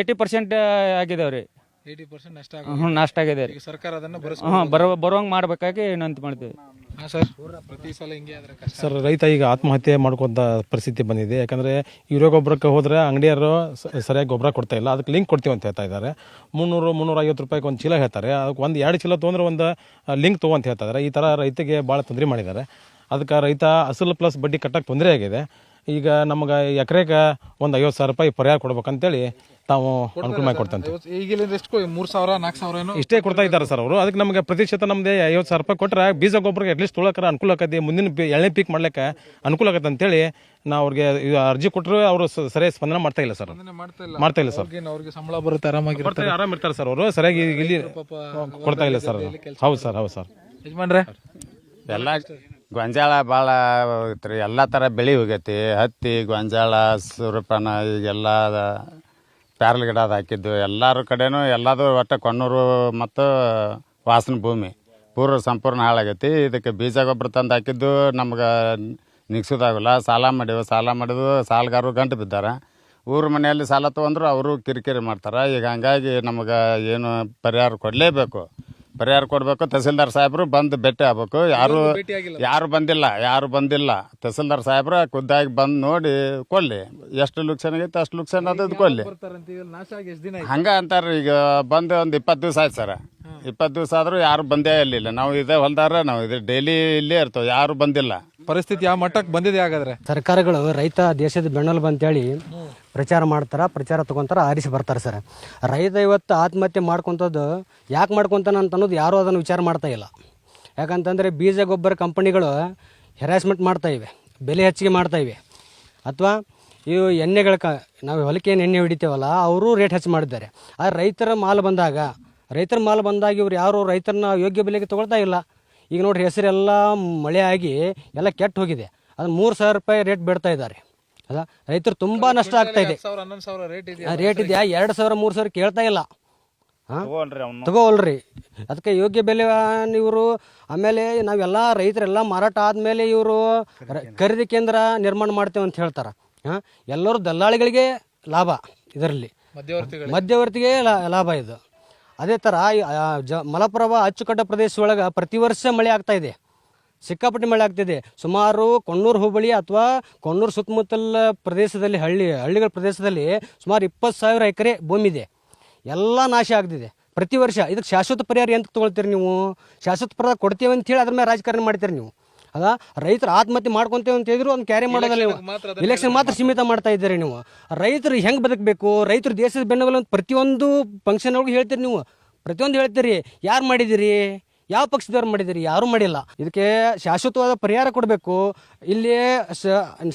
ಏಯ್ಟಿ ಪರ್ಸೆಂಟ್ ಆಗಿದಾವೆ ರೀ ಏಯ್ಟಿ ಪರ್ಸೆಂಟ್ ನಷ್ಟ ಹ್ಞೂ ನಷ್ಟ ಆಗಿದೆ ರೀ. ಈಗ ಸರ್ಕಾರ ಅದನ್ನ ಬರಸ್ ಹಾಂ ಬರೋ ಬರೋಂಗೆ ಮಾಡ್ಬೇಕಾಗಿ ವಿನಂತಿ ಮಾಡ್ತೀವಿ ಹಾಂ ಸರ್. ಪ್ರತಿ ಸಲ ಹಿಂಗೆ ಆದ್ರೆ ಕಷ್ಟ ಸರ್ ರೈತ ಈಗ ಆತ್ಮಹತ್ಯೆ ಮಾಡ್ಕೊಂತ ಪರಿಸ್ಥಿತಿ ಬಂದಿದೆ. ಯಾಕಂದ್ರೆ ಯೂರಿಯಾ ಗೊಬ್ಬರಕ್ಕೆ ಹೋದ್ರೆ ಅಂಗಡಿಯವರು ಸರಿಯಾಗಿ ಗೊಬ್ಬರ ಕೊಡ್ತಾ ಇಲ್ಲ. ಅದಕ್ಕೆ ಲಿಂಕ್ ಕೊಡ್ತೀವಿ ಅಂತ ಹೇಳ್ತಾ ಇದ್ದಾರೆ. ಮುನ್ನೂರು ಮುನ್ನೂರ ಐವತ್ತು ರೂಪಾಯಿಗೆ ಒಂದು ಚೀಲ ಹೇಳ್ತಾರೆ. ಅದಕ್ಕೆ ಒಂದು ಎರಡು ಚೀಲ ತೊಗೊಂಡ್ರೆ ಒಂದು ಲಿಂಕ್ ತಗೋ ಅಂತ ಹೇಳ್ತಾ ಇದ್ದಾರೆ. ಈ ಥರ ರೈತಗೆ ಭಾಳ ತೊಂದರೆ ಮಾಡಿದ್ದಾರೆ. ಅದಕ್ಕೆ ರೈತ ಅಸಲು ಪ್ಲಸ್ ಬಡ್ಡಿ ಕಟ್ಟಕ್ಕೆ ತೊಂದರೆ ಆಗಿದೆ. ಈಗ ನಮಗೆ ಎಕರೆಗೆ ಒಂದು ಐವತ್ತು ಸಾವಿರ ರೂಪಾಯಿ ಪರಿಹಾರ ಕೊಡ್ಬೇಕಂತೇಳಿ ತಾವು ಅನುಕೂಲ ಮಾಡಿ ಕೊಡ್ತಂತೆ. ಈಗಿಲಿಂದ ಎಷ್ಟು ಮೂರು ಸಾವಿರ ನಾಲ್ಕು ಸಾವಿರ ಏನೋ? ಇಷ್ಟೇ ಕೊಡ್ತಾ ಇದ್ದಾರೆ ಸರ್ ಅವರು. ಅದಕ್ಕೆ ನಮಗೆ ಪ್ರತಿಶತ ನಮ್ದು ಐವತ್ತು ಸಾವಿರ ರೂಪಾಯಿ ಕೊಟ್ಟರೆ ಬೀಜ ಗೊಬ್ಬರಕ್ಕೆ ಅಟ್ಲೀಸ್ಟ್ ತೊಳಕರ ಅನುಕೂಲ ಆಗತ್ತೆ ಮುಂದಿನ ಎಳೆ ಎಳ್ಳೆ ಪೀಕ್ ಮಾಡ್ಲಿಕ್ಕೆ ಅನುಕೂಲ ಆಗತ್ತೆ ಅಂತೇಳಿ ನಾವು ಅವ್ರಿಗೆ ಅರ್ಜಿ ಕೊಟ್ಟರು ಅವರು ಸರಿಯಾಗಿ ಸ್ಪಂದನೆ ಮಾಡ್ತಾ ಇಲ್ಲ ಸರ್. ಮಾಡ್ತಾ ಇಲ್ಲ. ಸರ್. ಅವ್ರಿಗೆ ಸಂಬಳ ಬರುತ್ತೆ ಆರಾಮಾಗಿ ಆರಾಮ ಆರಾಮ್ ಇರ್ತಾರೆ ಸರ್ ಅವರು. ಸರಿಯಾಗಿ ಇಲ್ಲಿ ಕೊಡ್ತಾ ಇಲ್ಲ ಸರ್. ಹೌದು ಸರ್ ಹೌದು ಸರ್. ಯಜಮಾನ್ರೆ. ಎಲ್ಲ ಗೊಂಜಾಳ ಭಾಳ ರೀ ಎಲ್ಲ ಥರ ಬೆಳೆ ಹೋಗೈತಿ. ಹತ್ತಿ, ಗೊಂಜಾಳ ಸೂರ್ಯಪಾನ ಈಗೆಲ್ಲ ಪ್ಯಾರಲ್ ಗಿಡ ಅದು ಹಾಕಿದ್ದು. ಎಲ್ಲರ ಕಡೆನೂ ಎಲ್ಲದು ಒಟ್ಟು ಕೊಣ್ಣೂರು ಮತ್ತು ವಾಸನ ಭೂಮಿ. ಪೂರ್ವ ಸಂಪೂರ್ಣ ಹಾಳಾಗೈತಿ. ಇದಕ್ಕೆ ಬೀಜ ಗೊಬ್ಬರ ತಂದು ಹಾಕಿದ್ದು ನಮ್ಗೆ ನಿಗ್ಸೋದಾಗಲ್ಲ. ಸಾಲ ಮಾಡಿವು, ಸಾಲ ಮಾಡಿದ್ವು ಸಾಲಗಾರರು ಗಂಟು ಬಿದ್ದಾರೆ. ಊರ ಮನೆಯಲ್ಲಿ ಸಾಲ ತೊಗೊಂಡ್ರು ಅವರು ಕಿರಿಕಿರಿ ಮಾಡ್ತಾರೆ. ಈಗ ಹಂಗಾಗಿ ನಮಗೆ ಏನು ಪರಿಹಾರ ಕೊಡಲೇಬೇಕು. ಪರಿಹಾರ ಕೊಡಬೇಕು ತಹಸೀಲ್ದಾರ್ ಸಾಹೇಬರು ಬಂದು ಭೇಟಿ ಆಗ್ಬೇಕು. ಯಾರು ಯಾರು ಬಂದಿಲ್ಲ ಯಾರು ಬಂದಿಲ್ಲ. ತಹಸೀಲ್ದಾರ್ ಸಾಹೇಬ್ರು ಖುದ್ದಾಗಿ ಬಂದು ನೋಡಿ ಕೊಡ್ಲಿ. ಎಷ್ಟು ಲುಕ್ಸನ್ ಆಗೈತೆ ಅಷ್ಟು ಲುಕ್ಸಾನ್ ಆದದ್ದು ಕೊಡ್ಲಿ. ಹಂಗ ಅಂತಾರ ಈಗ ಬಂದು ಒಂದು ಇಪ್ಪತ್ತು ದಿವಸ ಆಯ್ತು ಸರ್. ಇಪ್ಪತ್ತು ದಿವಸ ಆದರೂ ಯಾರು ಬಂದೇ ಇರಲಿಲ್ಲ. ನಾವು ಇದೇ ಹೊಲ್ದಾರ ನಾವು ಇದು ಡೈಲಿ ಇಲ್ಲೇ ಇರ್ತೇವೆ ಯಾರು ಬಂದಿಲ್ಲ. ಪರಿಸ್ಥಿತಿ ಯಾವ ಮಟ್ಟಕ್ಕೆ ಬಂದಿದೆ ಹಾಗಾದ್ರೆ? ಸರ್ಕಾರಗಳು ರೈತ ದೇಶದ ಬೆನ್ನೆಲುಬು ಅಂತೇಳಿ ಪ್ರಚಾರ ಮಾಡ್ತಾರೆ ಪ್ರಚಾರ ತಗೊಂತಾರ ಆರಿಸಿ ಬರ್ತಾರೆ ಸರ್. ರೈತ ಇವತ್ತು ಆತ್ಮಹತ್ಯೆ ಮಾಡ್ಕೊಂತದ್ದು ಯಾಕೆ ಮಾಡ್ಕೊತಾನೆ ಅಂತ ಅನ್ನೋದು ಯಾರೂ ಅದನ್ನು ವಿಚಾರ ಮಾಡ್ತಾ ಇಲ್ಲ. ಯಾಕಂತಂದರೆ ಬೀಜ ಗೊಬ್ಬರ ಕಂಪನಿಗಳು ಹೆರಾಸ್ಮೆಂಟ್ ಮಾಡ್ತಾ ಇವೆ ಬೆಲೆ ಹೆಚ್ಚಿಗೆ ಮಾಡ್ತಾ ಇವೆ. ಅಥವಾ ಇವು ಎಣ್ಣೆಗಳ ಕ ನಾವು ಹೊಲಕ್ಕೆ ಏನು ಎಣ್ಣೆ ಹೊಡಿತೇವಲ್ಲ ಅವರು ರೇಟ್ ಹೆಚ್ಚು ಮಾಡಿದ್ದಾರೆ. ಆ ರೈತರ ಮಾಲು ಬಂದಾಗ ರೈತರ ಮಾಲು ಬಂದಾಗ ಇವ್ರು ಯಾರು ರೈತರನ್ನ ಯೋಗ್ಯ ಬೆಲೆಗೆ ತೊಗೊಳ್ತಾ ಇಲ್ಲ. ಈಗ ನೋಡ್ರಿ ಹೆಸರೆಲ್ಲ ಮಳೆ ಆಗಿ ಎಲ್ಲ ಕೆಟ್ಟು ಹೋಗಿದೆ. ಅದು ಮೂರು ಸಾವಿರ ರೂಪಾಯಿ ರೇಟ್ ಬಿಡ್ತಾ ಇದ್ದಾರೆ ಅದ ರೈತರು ತುಂಬಾ ನಷ್ಟ ಆಗ್ತಾ ಇದೆ. ರೇಟ್ ಇದೆ ರೇಟ್ ಇದೆಯಾ? ಎರಡು ಸಾವಿರ ಮೂರು ಸಾವಿರ ಕೇಳ್ತಾ ಇಲ್ಲ. ಹಾ? ತಗೋಲ್ರಿ ಅದಕ್ಕೆ ಯೋಗ್ಯ ಬೆಲೆ ಇವರು ಆಮೇಲೆ ನಾವೆಲ್ಲ ರೈತರೆಲ್ಲ ಮಾರಾಟ ಆದ್ಮೇಲೆ ಇವರು ಖರೀದಿ ಕೇಂದ್ರ. ನಿರ್ಮಾಣ ಮಾಡ್ತೇವೆ ಅಂತ ಹೇಳ್ತಾರ. ಹಾ? ಎಲ್ಲರೂ ದಲ್ಲಾಳಿಗಳಿಗೆ ಲಾಭ ಇದರಲ್ಲಿ. ಮಧ್ಯವರ್ತಿಗೆ ಲಾ- ಲಾಭ ಇದು. ಅದೇ ಥರ ಜ, ಮಲಪ್ರಭಾ ಅಚ್ಚುಕಟ್ಟ ಪ್ರದೇಶ ಒಳಗೆ ಪ್ರತಿ ವರ್ಷ ಮಳೆ ಆಗ್ತಾ ಇದೆ. ಸಿಕ್ಕಾಪಟ್ಟೆ ಮಳೆ ಆಗ್ತಿದೆ ಸುಮಾರು ಕೊಣ್ಣೂರು ಹೋಬಳಿ ಅಥವಾ ಕೊಣ್ಣೂರು ಸುತ್ತಮುತ್ತಲ ಪ್ರದೇಶದಲ್ಲಿ, ಹಳ್ಳಿ, ಹಳ್ಳಿಗಳ ಪ್ರದೇಶದಲ್ಲಿ ಸುಮಾರು ಇಪ್ಪತ್ತು ಸಾವಿರ ಎಕರೆ ಭೂಮಿ ಇದೆ. ಎಲ್ಲ ನಾಶ ಆಗ್ತಿದೆ. ಪ್ರತಿ ವರ್ಷ ಇದಕ್ಕೆ ಶಾಶ್ವತ ಪರಿಹಾರ ಎಂತ ತೊಗೊಳ್ತೀರಿ ನೀವು? ಶಾಶ್ವತ ಪರಿಹಾರ ಕೊಡ್ತೀವಿ ಅಂತ ಹೇಳಿ ಅದ್ರ ಮೇಲೆ ರಾಜಕಾರಣ ಮಾಡ್ತೀರಿ ನೀವು. ಅದ? ರೈತರು ಆತ್ಮಹತ್ಯೆ ಮಾಡ್ಕೊಂತೇವೆ ಅಂತ ಹೇಳಿದ್ರು ಅದನ್ನ ಕ್ಯಾರಿ ಮಾಡೋದಲ್ಲ ನೀವು. ಇಲೆಕ್ಷನ್ ಮಾತ್ರ ಸೀಮಿತ ಮಾಡ್ತಾ ಇದ್ದೀರಿ ನೀವು. ರೈತರು ಹೆಂಗೆ ಬದುಕಬೇಕು? ರೈತರು ದೇಶದ ಬೆನ್ನುಗಲ್ಲ ಪ್ರತಿಯೊಂದು ಫಂಕ್ಷನ್ ಒಳಗೆ ಹೇಳ್ತೀರಿ ನೀವು. ಪ್ರತಿಯೊಂದು ಹೇಳ್ತೀರಿ ಯಾರು ಮಾಡಿದಿರಿ ಯಾವ ಪಕ್ಷದವ್ರು ಮಾಡಿದಿರಿ? ಯಾರು ಮಾಡಿಲ್ಲ. ಇದಕ್ಕೆ ಶಾಶ್ವತವಾದ ಪರಿಹಾರ ಕೊಡಬೇಕು. ಇಲ್ಲಿ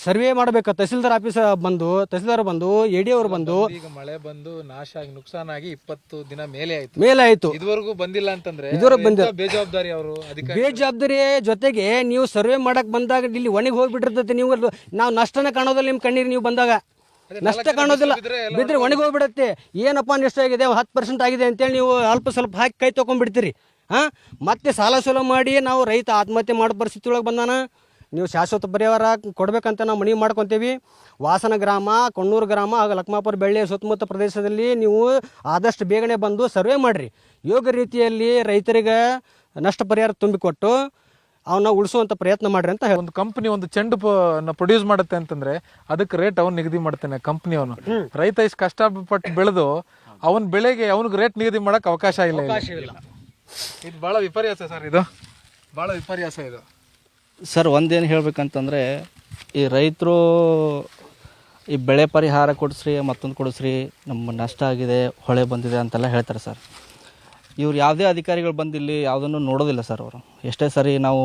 ಸರ್ವೆ ಮಾಡಬೇಕು. ತಹಸೀಲ್ದಾರ್ ಆಫೀಸ್ ಬಂದು ತಹಸೀಲ್ದಾರ್ ಬಂದು ಎಡಿ ಡಿ ಅವರು ಬಂದು. ಈಗ ಮಳೆ ಬಂದು ನಾಶ ಆಗಿ ನುಕ್ಸಾನ್ ಆಗಿ ಇಪ್ಪತ್ತು ದಿನ ಮೇಲೆ ಆಯ್ತು. ಮೇಲೆ ಆಯ್ತು. ಇದುವರೆಗೂ ಬಂದಿಲ್ಲ ಅಂತಂದ್ರೆ ಇದುವರೆಗೂ ಬಂದಿಲ್ಲ. ಬೇಜವಾಬ್ದಾರಿ ಅವರು ಬೇಜವಾಬ್ದಾರಿ ಜೊತೆಗೆ ನೀವು ಸರ್ವೆ ಮಾಡಕ್ ಬಂದಾಗ ಇಲ್ಲಿ ಒಣಗಿ ಹೋಗ್ಬಿಟ್ಟಿರ್ತೈತೆ. ನೀವು ನಾವು ನಷ್ಟನ ಕಾಣೋದಿಲ್ಲ ನಿಮ್ ಕಣ್ಣೀರಿ ನೀವು ಬಂದಾಗ. ನಷ್ಟ ಕಾಣೋದಿಲ್ಲ. ಬಿದ್ರೆ ಒಣಗಿ ಹೋಗ್ಬಿಡತ್ತೆ. ಏನಪ್ಪ ನಷ್ಟ ಆಗಿದೆ? ಹತ್ತು ಪರ್ಸೆಂಟ್ ಆಗಿದೆ ಅಂತೇಳಿ ನೀವು ಅಲ್ಪ ಸ್ವಲ್ಪ ಹಾಕಿ ಕೈ ತೊಗೊಂಡ್ಬಿಡ್ತೀರಿ. ಹಾಂ? ಮತ್ತೆ ಸಾಲ ಸೂಲ ಮಾಡಿ ನಾವು ರೈತ ಆತ್ಮಹತ್ಯೆ ಮಾಡೋ ಪರಿಸ್ಥಿತಿ ಒಳಗೆ ಬಂದಾನ. ನೀವು ಶಾಶ್ವತ ಪರಿಹಾರ ಕೊಡಬೇಕಂತ ನಾವು ಮನವಿ ಮಾಡ್ಕೊತೀವಿ. ವಾಸನ ಗ್ರಾಮ ಕೊಣ್ಣೂರು ಗ್ರಾಮ ಹಾಗೂ ಲಕ್ಮಾಪುರ ಬೆಳ್ಳಿಯ ಸುತ್ತಮುತ್ತ ಪ್ರದೇಶದಲ್ಲಿ ನೀವು ಆದಷ್ಟು ಬೇಗನೆ ಬಂದು ಸರ್ವೆ ಮಾಡಿರಿ. ಯೋಗ್ಯ ರೀತಿಯಲ್ಲಿ ರೈತರಿಗೆ ನಷ್ಟ ಪರಿಹಾರ ತುಂಬಿಕೊಟ್ಟು ಅವನ್ನ ಉಳಿಸುವಂಥ ಪ್ರಯತ್ನ ಮಾಡ್ರಿ ಅಂತ ಹೇಳಿ ಒಂದು ಕಂಪನಿ ಒಂದು ಚೆಂಡು ಪ್ರೊಡ್ಯೂಸ್ ಮಾಡುತ್ತೆ ಅಂತಂದ್ರೆ ಅದಕ್ಕೆ ರೇಟ್ ಅವ್ನು ನಿಗದಿ ಮಾಡ್ತಾನೆ ಕಂಪ್ನಿ ಅವನು. ರೈತ ಇಷ್ಟು ಕಷ್ಟಪಟ್ಟು ಬೆಳೆದು ಅವನ ಬೆಳೆಗೆ ಅವನಿಗೆ ರೇಟ್ ನಿಗದಿ ಮಾಡಕ್ ಅವಕಾಶ ಇಲ್ಲ ಇಲ್ಲಿ. ಇದು ಬಹಳ ವಿಪರ್ಯಾಸ ಸರ್ ಇದು. ಬಹಳ ವಿಪರ್ಯಾಸ ಇದು. ಸರ್, ಒಂದೇನು ಹೇಳ್ಬೇಕಂತಂದರೆ, ಈ ರೈತರು ಈ ಬೆಳೆ ಪರಿಹಾರ ಕೊಡಿಸ್ರಿ, ಮತ್ತೊಂದು ಕೊಡಿಸ್ರಿ ನಮ್ಮ ನಷ್ಟ ಆಗಿದೆ, ಹೊಳೆ ಬಂದಿದೆ ಅಂತೆಲ್ಲ ಹೇಳ್ತಾರೆ ಸರ್. ಇವ್ರು ಯಾವುದೇ ಅಧಿಕಾರಿಗಳು ಬಂದಿಲ್ಲಿ ಯಾವುದನ್ನು ನೋಡೋದಿಲ್ಲ ಸರ್ ಅವರು. ಎಷ್ಟೇ ಸರಿ ನಾವು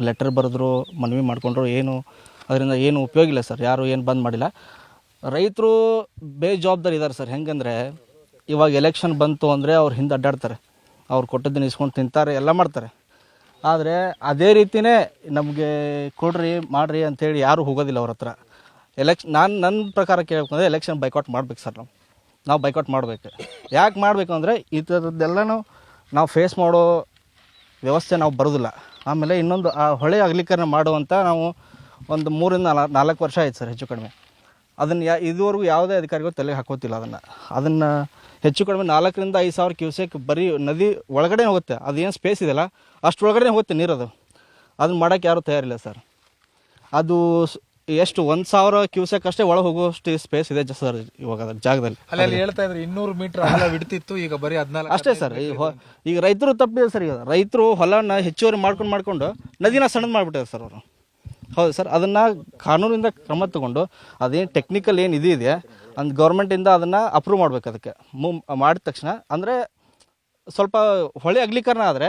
ಲೆಟರ್ ಬರೆದ್ರು, ಮನವಿ ಮಾಡಿಕೊಂಡ್ರು, ಏನು, ಅದರಿಂದ ಏನು ಉಪಯೋಗ ಇಲ್ಲ ಸರ್. ಯಾರು ಏನು ಬಂದ್ ಮಾಡಿಲ್ಲ. ರೈತರು ಬೇಜವಾಬ್ದಾರಿ ಇದ್ದಾರೆ ಸರ್. ಹೆಂಗಂದರೆ, ಇವಾಗ ಎಲೆಕ್ಷನ್ ಬಂತು ಅಂದರೆ ಅವ್ರು ಹಿಂದೆ ಅಡ್ಡಾಡ್ತಾರೆ. ಅವ್ರು ಕೊಟ್ಟದ್ದನ್ನು ಇಸ್ಕೊಂಡು ತಿಂತಾರೆ, ಎಲ್ಲ ಮಾಡ್ತಾರೆ. ಆದರೆ ಅದೇ ರೀತಿಯೇ ನಮಗೆ ಕೊಡ್ರಿ, ಮಾಡ್ರಿ ಅಂತೇಳಿ ಯಾರೂ ಹೋಗೋದಿಲ್ಲ ಅವ್ರ ಹತ್ರ. ಎಲೆಕ್ಷನ್ ನಾನು ನನ್ನ ಪ್ರಕಾರ ಕೇಳ್ಕೊಂಡ್ರೆ ಎಲೆಕ್ಷನ್ ಬೈಕೌಟ್ ಮಾಡ್ಬೇಕು ಸರ್ ನಾವು ನಾವು ಬೈಕೌಟ್ ಮಾಡಬೇಕು. ಯಾಕೆ ಮಾಡಬೇಕು ಅಂದರೆ ಈ ಥರದ್ದೆಲ್ಲನೂ ನಾವು ಫೇಸ್ ಮಾಡೋ ವ್ಯವಸ್ಥೆ ನಾವು ಬರೋದಿಲ್ಲ. ಆಮೇಲೆ ಇನ್ನೊಂದು, ಆ ಹೊಳೆ ಅಗಲೀಕರಣ ಮಾಡುವಂಥ ನಾವು ಒಂದು ಮೂರಿಂದ ನಾಲ್ಕು ವರ್ಷ ಆಯ್ತು ಸರ್ ಹೆಚ್ಚು ಕಡಿಮೆ. ಅದನ್ನು ಯಾ ಇದುವರೆಗೂ ಯಾವುದೇ ಅಧಿಕಾರಿಗಳು ತಲೆಗೆ ಹಾಕೋತಿಲ್ಲ ಅದನ್ನು. ಅದನ್ನು ಹೆಚ್ಚು ಕಡಿಮೆ ನಾಲ್ಕರಿಂದ ಐದು ಸಾವಿರ ಕ್ಯೂಸೆಕ್ ಬರೀ ನದಿ ಒಳಗಡೆ ಹೋಗುತ್ತೆ. ಅದೇನು ಸ್ಪೇಸ್ ಇದೆಯಲ್ಲ ಅಷ್ಟು ಒಳಗಡೆ ಹೋಗುತ್ತೆ ನೀರದು ಅದನ್ನ ಮಾಡೋಕ್ಕೆ ಯಾರೂ ತಯಾರಿಲ್ಲ ಸರ್. ಅದು ಎಷ್ಟು ಒಂದು ಸಾವಿರ ಕ್ಯೂಸೆಕ್ ಅಷ್ಟೇ ಒಳಗೆ ಹೋಗುವಷ್ಟು ಸ್ಪೇಸ್ ಇದೆ ಸರ್ ಇವಾಗ ಅದ್ರ ಜಾಗದಲ್ಲಿ. ಅಲ್ಲಿ ಹೇಳ್ತಾ ಇದ್ರೆ ಇನ್ನೂರು ಮೀಟರ್ ಅಲ್ಲ ಬಿಡ್ತಿತ್ತು ಈಗ ಬರೀ ಹದಿನಾಲ್ಕು ಅಷ್ಟೇ ಸರ್ ಈ ಈಗ ರೈತರು ತಪ್ಪಿದೆ ಸರ್ ಈಗ. ರೈತರು ಹೊಲನ ಹೆಚ್ಚುವರಿ ಮಾಡ್ಕೊಂಡು ಮಾಡ್ಕೊಂಡು ನದಿನ ಸಣ್ಣದು ಮಾಡಿಬಿಟ್ಟಿದ್ದಾರೆ ಸರ್ ಅವರು. ಹೌದು ಸರ್ ಅದನ್ನು ಕಾನೂನಿಂದ ಕ್ರಮ ತಗೊಂಡು ಅದೇನು ಟೆಕ್ನಿಕಲ್ ಏನು ಇದು ಇದೆ ಅಂದ್ ಗೌರ್ಮೆಂಟಿಂದ ಅದನ್ನು ಅಪ್ರೂವ್ ಮಾಡ್ಬೇಕು ಅದಕ್ಕೆ. ಮು ಮಾಡಿದ ತಕ್ಷಣ ಅಂದರೆ ಸ್ವಲ್ಪ ಹೊಳೆ ಅಗ್ಲೀಕರಣ ಆದರೆ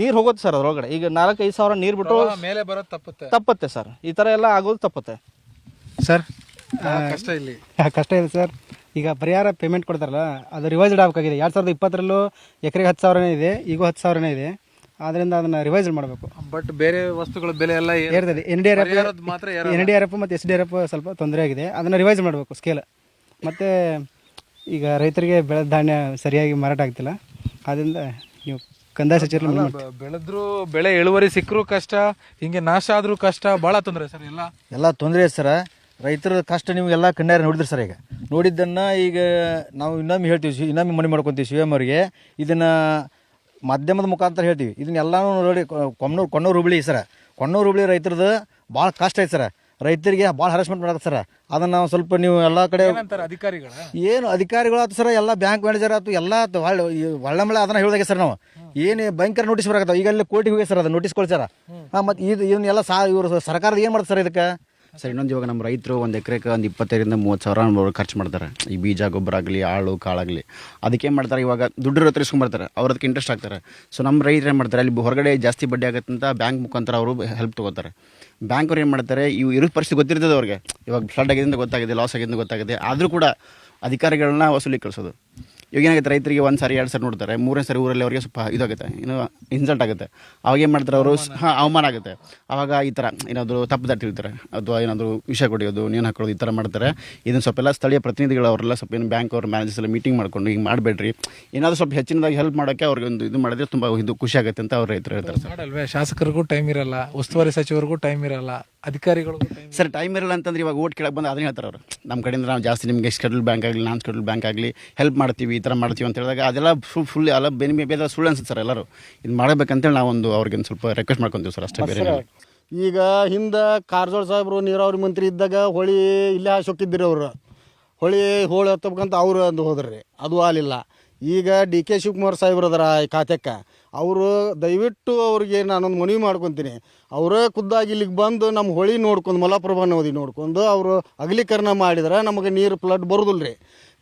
ನೀರು ಹೋಗುತ್ತೆ ಸರ್ ಅದರೊಳಗಡೆ. ಈಗ ನಾಲ್ಕೈದು ಸಾವಿರ ನೀರು ಬಿಟ್ಟು ಮೇಲೆ ಬರೋದು ತಪ್ಪುತ್ತೆ. ತಪ್ಪುತ್ತೆ ಸರ್. ಈ ಥರ ಎಲ್ಲ ಆಗೋದು ತಪ್ಪುತ್ತೆ. ಸರ್ ಕಷ್ಟ ಇಲ್ಲಿ. ಕಷ್ಟ ಇದೆ ಸರ್. ಈಗ ಪರಿಹಾರ ಪೇಮೆಂಟ್ ಕೊಡ್ತಾರಲ್ಲ ಅದು ರಿವೈಸ್ಡ್ ಆಗಬೇಕಾಗಿದೆ ಎರಡು ಸಾವಿರದ ಇಪ್ಪತ್ತರಲ್ಲೂ ಎಕರೆಗೆ ಹತ್ತು ಸಾವಿರನೇ ಇದೆ ಈಗೂ ಹತ್ತು ಸಾವಿರನೇ ಇದೆ. ಆದ್ದರಿಂದ ಅದನ್ನ ರಿವೈಸ್ ಮಾಡಬೇಕು. ಬಟ್ ಬೇರೆ ವಸ್ತುಗಳ ಬೆಲೆ ಎಲ್ಲ ಏರ್- ಏರ್ತದೆ. ಎನ್ ಡಿ ಆರ್ ಎಫ್ ಮಾತ್ರ. ಎನ್ ಡಿ ಆರ್ ಎಫ್ ಮತ್ತು ಎಸ್ ಡಿ ಆರ್ ಎಫ್ ಸ್ವಲ್ಪ ತೊಂದರೆ ಆಗಿದೆ. ಅದನ್ನು ರಿವೈಸ್ ಮಾಡಬೇಕು ಸ್ಕೇಲ್ ಮತ್ತು ಈಗ ರೈತರಿಗೆ ಬೆಳೆದ ಧಾನ್ಯ ಸರಿಯಾಗಿ ಮಾರಾಟ ಆಗ್ತಿಲ್ಲ. ಆದ್ದರಿಂದ ನೀವು ಕಂದಾಯ ಸಚಿವರು ಬೆಳೆದ್ರು ಬೆಳೆ ಇಳುವರಿ ಸಿಕ್ಕರೂ ಕಷ್ಟ ಹಿಂಗೆ ನಾಶ ಆದ್ರೂ ಕಷ್ಟ ಬಹಳ ತೊಂದರೆ ಸರ್ ಎಲ್ಲ? ಎಲ್ಲ ತೊಂದರೆ ಸರ್. ರೈತರ ಕಷ್ಟ ನಿಮಗೆಲ್ಲ ಕಣ್ಣಾರೆ ನೋಡಿದ್ರು ಸರ್ ಈಗ. ನೋಡಿದ್ದನ್ನು ಈಗ ನಾವು ಇನ್ನೊಮ್ಮೆ ಹೇಳ್ತೀವಿ ಇನ್ನೊಮ್ಮೆ ಮನೆ ಮಾಡ್ಕೊತೀವಿ ಶಿವಮ್ ಅವರಿಗೆ. ಇದನ್ನು ಮಾಧ್ಯಮದ ಮುಖಾಂತರ ಹೇಳ್ತೀವಿ. ಇದನ್ನೆಲ್ಲನೂ ನೋಡಿ ಕೊಮ್ಮನೂರು ಕೊಣ್ಣೂರು ಹುಬ್ಳಿ ಸರ. ಕೊಣ್ಣೂರು ಹುಬ್ಳಿ ರೈತರದ್ದು ಭಾಳ ಕಷ್ಟ ಐತೆ ಸರ. ರೈತರಿಗೆ ಭಾಳ ಹರಾಸ್ಮೆಂಟ್ ಮಾಡತ್ತೆ ಸರ. ಅದನ್ನು ನಾವು ಸ್ವಲ್ಪ ನೀವು ಎಲ್ಲ ಕಡೆ ಅಧಿಕಾರಿಗಳು? ಏನು ಅಧಿಕಾರಿಗಳು ಆಯ್ತು ಸರ ಎಲ್ಲ ಬ್ಯಾಂಕ್ ಮ್ಯಾನೇಜರ್ ಆಯ್ತು ಎಲ್ಲ ಆಯ್ತು ಒಳ್ಳೆ ಮಳೆ ಅದನ್ನ ಹೇಳಿದಾಗೆ ಸರ್ ನಾವು. ಏನು ಭಯಂಕರ ನೋಟಿಸ್ ಬರಕತ್ತಾವ. ಈಗ ಅಲ್ಲಿ ಕೋರ್ಟಿಗೆ ಹೋಗಿ ಸರ್ ಅದು ನೋಟಿಸ್ ಕೊಡ್ಸಾರ ಹಾಂ ಮತ್ತು ಇದು ಇವನ್ನೆಲ್ಲ ಸಾ ಇವರು ಸರ್ಕಾರದ ಏನು ಮಾಡ್ತಾರೆ ಸರ್ ಇದಕ್ಕೆ? ಸರ್, ಇನ್ನೊಂದು ಇವಾಗ ನಮ್ಮ ರೈತರು ಒಂದು ಎಕರೆಗೆ ಒಂದು ಇಪ್ಪತ್ತೈದರಿಂದ ಮೂವತ್ತು ಸಾವಿರ ಖರ್ಚು ಮಾಡ್ತಾರೆ. ಈ ಬೀಜ, ಗೊಬ್ಬರ ಆಗಲಿ ಆಳು ಕಾಳಾಗಲಿ. ಅದಕ್ಕೆ ಏನು ಮಾಡ್ತಾರೆ ಇವಾಗ ದುಡ್ಡು ಹತ್ರ ಇಸ್ಕೊಂಡ್ಬರ್ತಾರೆ ಅವ್ರ ಅದಕ್ಕೆ ಇಂಟ್ರೆಸ್ಟ್ ಆಗ್ತಾರೆ. ಸೊ ನಮ್ಮ ರೈತರು ಏನು ಮಾಡ್ತಾರೆ? ಅಲ್ಲಿ ಹೊರಗಡೆ ಜಾಸ್ತಿ ಬಡ್ಡಿ ಆಗುತ್ತೆ ಅಂತ ಬ್ಯಾಂಕ್ ಮುಖಾಂತರ ಅವರು ಹೆಲ್ಪ್ ತೊಗೋತಾರೆ. ಬ್ಯಾಂಕ್ ಅವ್ರು ಏನು ಮಾಡ್ತಾರೆ? ಇವು ಇರೋ ಪರಿಸ್ಥಿತಿ ಗೊತ್ತಿರ್ತದೆ ಅವ್ರಿಗೆ. ಇವಾಗ ಫ್ಲಡ್ ಆಗಿದೆ ಅಂತ ಗೊತ್ತಾಗಿದೆ ಲಾಸ್ ಆಗಿದೆ ಗೊತ್ತಾಗಿದೆ. ಆದರೂ ಕೂಡ ಅಧಿಕಾರಿಗಳನ್ನ ವಸೂಲಿ ಕಳಿಸೋದು. ಇವಾಗ ಏನಾಗುತ್ತೆ ರೈತರಿಗೆ ಒಂದು ಸಾರಿ ಎರಡು ಸಾರಿ ನೋಡ್ತಾರೆ ಮೂರನೇ ಸಾರಿ ಊರಲ್ಲಿ ಅವರಿಗೆ ಸ್ವಲ್ಪ ಇದಾಗುತ್ತೆ ಏನು ಇನ್ಸಲ್ಟ್ ಆಗುತ್ತೆ. ಅವಾಗ ಏನು ಮಾಡ್ತಾರೆ ಅವರು? ಹಾಂ ಅವಮಾನ ಆಗುತ್ತೆ. ಆವಾಗ ಈ ಥರ ಏನಾದರೂ ತಪ್ಪು ದಾಟಿ ತಿಳ್ತಾರೆ ಅಥವಾ ಏನಾದರೂ ವಿಷಯ ಕೊಡಿಯೋದು ನೇಣು ಹಾಕೊಳ್ಳೋದು ಈ ಥರ ಮಾಡ್ತಾರೆ. ಇದನ್ನು ಸ್ವಲ್ಪ ಎಲ್ಲ ಸ್ಥಳೀಯ ಪ್ರತಿನಿಧಿಗಳು ಅವರೆಲ್ಲ ಸ್ವಲ್ಪ ಏನು ಬ್ಯಾಂಕ್ ಅವ್ರ ಮ್ಯಾನೇಜರ್ಸ್ ಎಲ್ಲ ಮೀಟಿಂಗ್ ಮಾಡ್ಕೊಂಡು ಹಿಂಗೆ ಮಾಡಬೇಡ್ರಿ. ಏನಾದರೂ ಸ್ವಲ್ಪ ಹೆಚ್ಚಿನದಾಗಿ ಹೆಲ್ಪ್ ಮಾಡೋಕ್ಕೆ ಅವ್ರಿಗೆ ಒಂದು ಇದು ಮಾಡಿದ್ರೆ ತುಂಬ ಇದು ಖುಷಿ ಆಗುತ್ತೆ ಅಂತ ಅವ್ರು ರೈತರು ಹೇಳ್ತಾರೆ ಮಾಡಲ್ವೇ? ಶಾಸಕರಿಗೂ ಟೈಮ್ ಇರಲ್ಲ ಉಸ್ತುವಾರಿ ಸಚಿವರಿಗೂ ಟೈಮ್ ಇರಲ್ಲ ಅಧಿಕಾರಿಗಳು ಸರ್ ಟೈಮ್ ಇರಲ್ಲ ಅಂತಂದ್ರೆ ಇವಾಗ ಓಟ್ ಕೇಳಕ್ಕೆ ಬಂದು ಅದನ್ನ ಹೇಳ್ತಾರೆ ಅವರು. ನಮ್ಮ ಕಡೆಯಿಂದ ನಾವು ಜಾಸ್ತಿ ನಿಮಗೆ ಸ್ಕೆಡ್ಯೂಲ್ ಬ್ಯಾಂಕ್ ಆಗಲಿ ನಾನ್ ಸ್ಕೆಡ್ಯೂಲ್ ಬ್ಯಾಂಕ್ ಆಗಲಿ ಹೆಲ್ಪ್ ಮಾಡ್ತೀವಿ ಈ ಥರ ಮಾಡ್ತೀವಿ ಅಂತ ಹೇಳಿದಾಗ ಅದೆಲ್ಲ ಫುಲ್ ಫುಲ್ ಎಲ್ಲ ಬೆನಿ ಬೇರೆ ಸುಳ್ಳು ಅನ್ಸುತ್ತೆ ಸರ್ ಎಲ್ಲರೂ. ಇದು ಮಾಡಬೇಕಂತೇಳಿ ನಾವೊಂದು ಅವ್ರಿಗೆ ಒಂದು ಸ್ವಲ್ಪ ರಿಕ್ವೆಸ್ಟ್ ಮಾಡ್ಕೊತೀವಿ ಸರ್ ಅಷ್ಟೇ ಬೇರೆ ಈಗ ಹಿಂದೆ ಕಾರಜೋಳ ಸಾಹೇಬರು, ನೀರಾವರಿ ಮಂತ್ರಿ ಇದ್ದಾಗ ಹೊಳಿ ಇಲ್ಲೇ ಹಾಸೋಕಿದ್ರಿ ಅವರು. ಹೊಳಿ ಹೋಳಿ ಹತ್ತಬೇಕಂತ ಅವರು ಅಂದು ಹೋದ್ರಿ. ಅದು ಆಲಿಲ್ಲ ಈಗ ಡಿ ಕೆ ಶಿವಕುಮಾರ್ ಸಾಹೇಬ್ರು ಅದರ ಈ ಖಾತೆಕ್ಕೆ. ಅವರು ದಯವಿಟ್ಟು ಅವ್ರಿಗೆ ನಾನೊಂದು ಮನವಿ ಮಾಡ್ಕೊತೀನಿ. ಅವರೇ ಖುದ್ದಾಗಿ ಇಲ್ಲಿಗೆ ಬಂದು ನಮ್ಮ ಹೊಳಿ ನೋಡ್ಕೊಂಡು, ಮಲಪ್ರಭಾ ನದಿ ನೋಡ್ಕೊಂಡು ಅವರು ಅಗಲೀಕರಣ ಮಾಡಿದ್ರೆ ನಮಗೆ ನೀರು ಫ್ಲಡ್ ಬರೋದಿಲ್ಲ ರೀ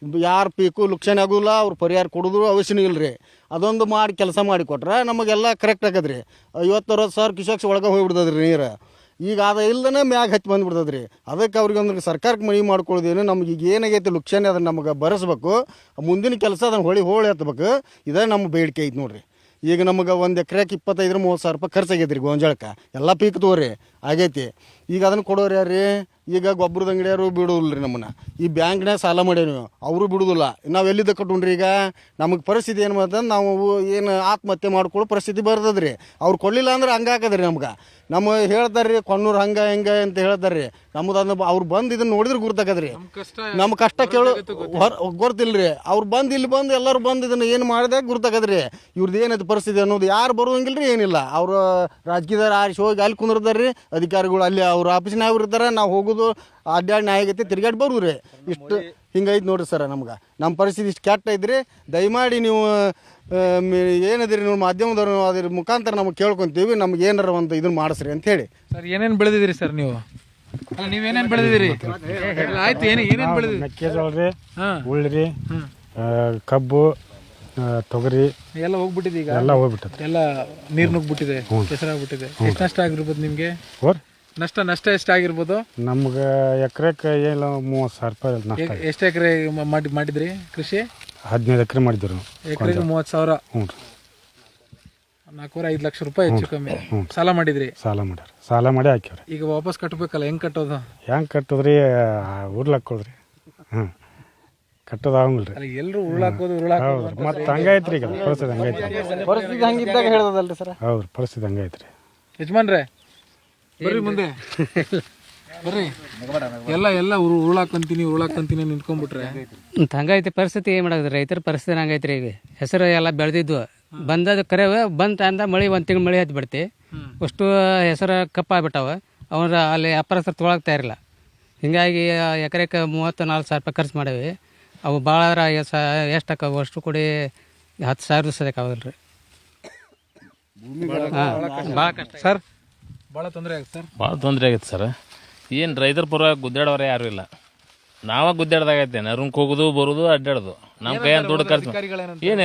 ಯಾರ ಪೀಕು ಲುಕ್ಷಣ ಆಗೋಲ್ಲ ಅವ್ರು ಪರಿಹಾರ ಕೊಡೋದು ಅವಶ್ಯನೂ ಇಲ್ಲ ರೀ ಅದೊಂದು ಮಾಡಿ ಕೆಲಸ ಮಾಡಿ ಕೊಟ್ರೆ ನಮಗೆಲ್ಲ ಕರೆಕ್ಟ್ ಆಗದ್ರಿ. ಐವತ್ತು, ಅರವತ್ತು ಸಾವಿರ ಕಿಶಕ್ಸ್ ಒಳಗೆ ಹೋಗಿ ನೀರು. ಈಗ ಅದು ಇಲ್ಲದೇ ಮ್ಯಾಗ ಹಚ್ಚಿ ಬಂದ್ಬಿಡ್ತದ್ರಿ. ಅದಕ್ಕೆ ಅವ್ರಿಗೆ ಒಂದು ಸರ್ಕಾರಕ್ಕೆ ಮನವಿ ಮಾಡ್ಕೊಳ್ಳೋದೇನು ನಮ್ಗೆ ಈಗ ಏನಾಗೈತೆ ಲುಕ್ಷಣ ಅದನ್ನು ನಮಗೆ ಬರೆಸ್ಬೇಕು. ಮುಂದಿನ ಕೆಲಸ ಅದನ್ನು ಹೊಳಿ ಹೋಳಿ ಹತ್ಬೇಕು. ಇದೇ ನಮ್ಮ ಬೇಡಿಕೆ ಐತೆ ನೋಡ್ರಿ. ಈಗ ನಮಗೆ ಒಂದು ಎಕರೆಗೆ ಇಪ್ಪತ್ತೈದರ ಮೂವತ್ತು ಸಾವಿರ ರೂಪಾಯಿ ಖರ್ಚಾಗೈತೆ ರೀ ಗೊಂಜಾಳಕ್ಕೆ. ಎಲ್ಲ ಪೀಕ್ ತಗೋರಿ. ಆಗೈತಿ. ಈಗ ಅದನ್ನು ಕೊಡೋರು ಯಾರು ಈಗ ಗೊಬ್ಬರದ ಅಂಗಡಿಯವರು ಬಿಡೋದಿಲ್ಲ ರೀ ನಮ್ಮನ್ನ. ಈ ಬ್ಯಾಂಕ್ನಾಗ ಸಾಲ ಮಾಡೇವಿ ಅವರು ಬಿಡುವುದಿಲ್ಲ ನಾವು ಎಲ್ಲಿದ್ದ ಕಟ್ಟುಣ್ರಿ ಈಗ? ನಮಗೆ ಪರಿಸ್ಥಿತಿ ಏನು ಮಾಡ್ತಂದ್ರೆ ನಾವು ಏನು ಆತ್ಮಹತ್ಯೆ ಮಾಡ್ಕೊಳ್ಳೋ ಪರಿಸ್ಥಿತಿ ಬರ್ತದೆ ರೀ ಅವ್ರು ಕೊಡಲಿಲ್ಲ ಅಂದ್ರೆ ಹಂಗೆ ಹಾಕದ್ರಿ ನಮ್ಗೆ. ನಮ್ಮ ಹೇಳ್ತಾರೆ ರೀ ಕೊಣ್ಣೂರು ಹಂಗೆ ಹೆಂಗೆ ಅಂತ ಹೇಳ್ತಾರೆ ರೀ ನಮ್ದು ಅದನ್ನ ಅವ್ರು ಬಂದು ಇದನ್ನು ನೋಡಿದ್ರೆ ಗುರ್ತಾಕದ್ರಿ. ನಮ್ಮ ಕಷ್ಟ ಕೇಳು ಹೊರ ಗೊತ್ತಿಲ್ಲ. ರೀ ಅವ್ರು ಬಂದು ಇಲ್ಲಿ ಬಂದು ಎಲ್ಲರೂ ಬಂದು ಇದನ್ನು ಏನು ಮಾಡಿದಾಗ ಗುರ್ತಾಕದ್ರಿ. ಇವ್ರದ್ದು ಏನೈತೆ ಪರಿಸ್ಥಿತಿ ಅನ್ನೋದು ಯಾರು ಬರುವಂಗಿಲ್ಲ ರೀ ಏನಿಲ್ಲ. ಅವರು ರಾಜಕೀಯದಾರ ಆರಿಸಿ ಹೋಗಿ ಅಲ್ಲಿ ಕುಂದಿರ್ತಾರೆ ರೀ ಅಧಿಕಾರಿಗಳು ಅಲ್ಲಿ ಅವ್ರ ಆಫೀಸ್ನಾಗ ಇರ್ತಾರೆ ನಾವು ಹೋಗೋದು ಅಡ್ಡಾಡಿ ನಾಯಿಗತ್ತೆ ತಿರ್ಗಾಡಿ ಬರು ರೀ ಇಷ್ಟು ಹಿಂಗೈತೆ ನೋಡಿರಿ ಸರ್ ನಮ್ಗೆ. ನಮ್ಮ ಪರಿಸ್ಥಿತಿ ಇಷ್ಟು ಕೆಟ್ಟ ಐತ್ರಿ. ದಯಮಾಡಿ ನೀವು ಏನಿದ್ರಿ ನೀವು ಮಾಧ್ಯಮದವ್ರು ಅದ್ರ ಮುಖಾಂತರ ನಮಗೆ ಕೇಳ್ಕೊತೀವಿ ನಮ್ಗೆ ಏನಾರ ಒಂದು ಇದನ್ನ ಮಾಡಿಸ್ರಿ ಅಂತ ಹೇಳಿ. ಸರ್ ಏನೇನು ಬೆಳೆದಿದ್ದೀರಿ ಸರ್ ನೀವು? ಅಲ್ಲ ನೀವೇನೇನ್ ಬೆಳೆದಿದ್ದೀರಿ ಆಯ್ತು ಏನು ಏನೇನ್ ಬೆಳೆದಿದ್ದೀರಿ ಮೆಕ್ಕೆಜೋಳ ರೀ ಉಳ್ಳಿ ಕಬ್ಬು ತೊಗರಿ. ಎಲ್ಲ ಹೋಗ್ಬಿಟ್ಟಿದೆ ಈಗ? ಎಲ್ಲ ಹೋಗ್ಬಿಟ್ಟೈತೆ ಎಲ್ಲ ನೀರು ನುಗ್ಬಿಟ್ಟಿದೆ ಕೆಸರಾಗ್ಬಿಟ್ಟಿದೆ ಎಷ್ಟು ನಷ್ಟ ಆಗಿರ್ಬೋದು ನಿಮಗೆ? ಓರ್ ನಷ್ಟ ನಷ್ಟ ಎಷ್ಟು ಆಗಿರ್ಬೋದು? ನಮ್ಗೆ ಎಕರೆಕ್ಕೆ ಏನು ಮೂವತ್ತು ಸಾವಿರ ರೂಪಾಯಿ ನಷ್ಟ ಎಷ್ಟು ಎಕರೆ ಮಾಡಿ ಮಾಡಿದ್ರಿ ಕೃಷಿ? ಹದಿನೈದು ಎಕರೆ ಮಾಡಿದ್ರು ನಾವು ಎಕರೆಗೆ ಮೂವತ್ತು ಸಾವಿರ. ಹ್ಞೂ ರೀ. ನಾಲ್ಕೂವರೆ ಐದು ಲಕ್ಷ ರೂಪಾಯಿ ಹೆಚ್ಚು ಕಮ್ಮಿ. ಸಾಲ ಮಾಡಿದ್ರಿ? ಸಾಲ ಮಾಡ್ಯಾರ. ಸಾಲ ಮಾಡಿ ಹಾಕ್ಯವ್ರಿ. ಈಗ ವಾಪಸ್ ಕಟ್ಟಬೇಕಲ್ಲ ಹೆಂಗ್ ಕಟ್ಟೋದು? ಹೆಂಗೆ ಕಟ್ಟಿದ್ರಿ? ಉರ್ಲಾಕೊಳ್ರಿ ಹ್ಞೂ ಕಟ್ಟೋದು ಆಗಂಗಿಲ್ಲ ರೀ ಅಲ್ಲ ಎಲ್ರು ಉರುಳಾಕೋದು ಉರುಳಾಕೋದು ಹೌದು. ಮತ್ತೆ ಹಂಗೈತ್ರಿ ಈಗ. ಪರಿಸ್ಥಿತಿ ಹಂಗೈತ್ರಿ ಪರಿಸ್ಥಿತಿ ಹಂಗಿದ್ದಾಗ ಹೇಳ್ದಲ್ರಿ ಸರ್? ಹೌದು ಪರಿಸ್ಥಿತಿ ಹಂಗೈತ್ರಿ. ಯಜಮಾನ್ರೆ ಬರ್ರಿ ಮುಂದೆ. ಬರ್ರಿ. ಎಲ್ಲ ಎಲ್ಲ ಉರು- ಉರುಳಾಕಂತೀನಿ ಉರುಳಾಕಂತೀನಿ ನಿಂತ್ಕೊಂಡ್ಬಿಟ್ರೆ. ಅಂತ ಹಂಗೈತಿ ಪರಿಸ್ಥಿತಿ ಏನು ಮಾಡೋದು ರೈತರ ಪರಿಸ್ಥಿತಿ ಹಂಗೈತ್ರಿ ಈಗ? ಹೆಸರು ಎಲ್ಲ ಬೆಳೆದಿದ್ವು ಬಂದದ ಕರೆ ಬಂತ ಅಂದ ಮಳೆ ಒಂದು ತಿಂಗಳು ಮಳೆ ಹತ್ತಿ ಬಿಡ್ತಿ. ಅಷ್ಟು ಹೆಸರು ಕಪ್ಪಾಗ್ಬಿಟ್ಟಾವ. ಅವ್ರ ಅಲ್ಲಿ ವ್ಯಾಪಾರಸ್ಥರು ತೊಗೊಳಕ್ ತಯಾರಿಲ್ಲ. ಹಿಂಗಾಗಿ ಎಕರೆಕ ಮೂವತ್ತು ನಾಲ್ಕು ಸಾವಿರ ರೂಪಾಯಿ ಖರ್ಚು ಮಾಡೇವಿ ಅವು ಭಾಳ ಎಷ್ಟು ಆಕಾವು ಅಷ್ಟು ಕೂಡಿ ಹತ್ತು ಸಾವಿರ ಸದಕ್ಕಾಗಲ್ಲ ರೀ ಹಾಂ. ಭಾಳ ಕಷ್ಟ. ಸರ್? ಭಾಳ ತೊಂದರೆ ಆಗುತ್ತೆ ಸರ್. ಭಾಳ ತೊಂದರೆ ಆಗೈತೆ ಸರ್. ಏನು ರೈತರ ಪರ ಗುದ್ದಾಡೋರೆ ಯಾರು ಇಲ್ಲ. ನಾವ ಗುದ್ದಾಡ್ದಾಗೈತೆ ನರುಂಗ್ ಹೋಗೋದು ಬರೋದು ಅಡ್ಡಾಡೋದು. ನಮ್ಮ ಕೈ ದುಡ್ಡು ಖರ್ಚು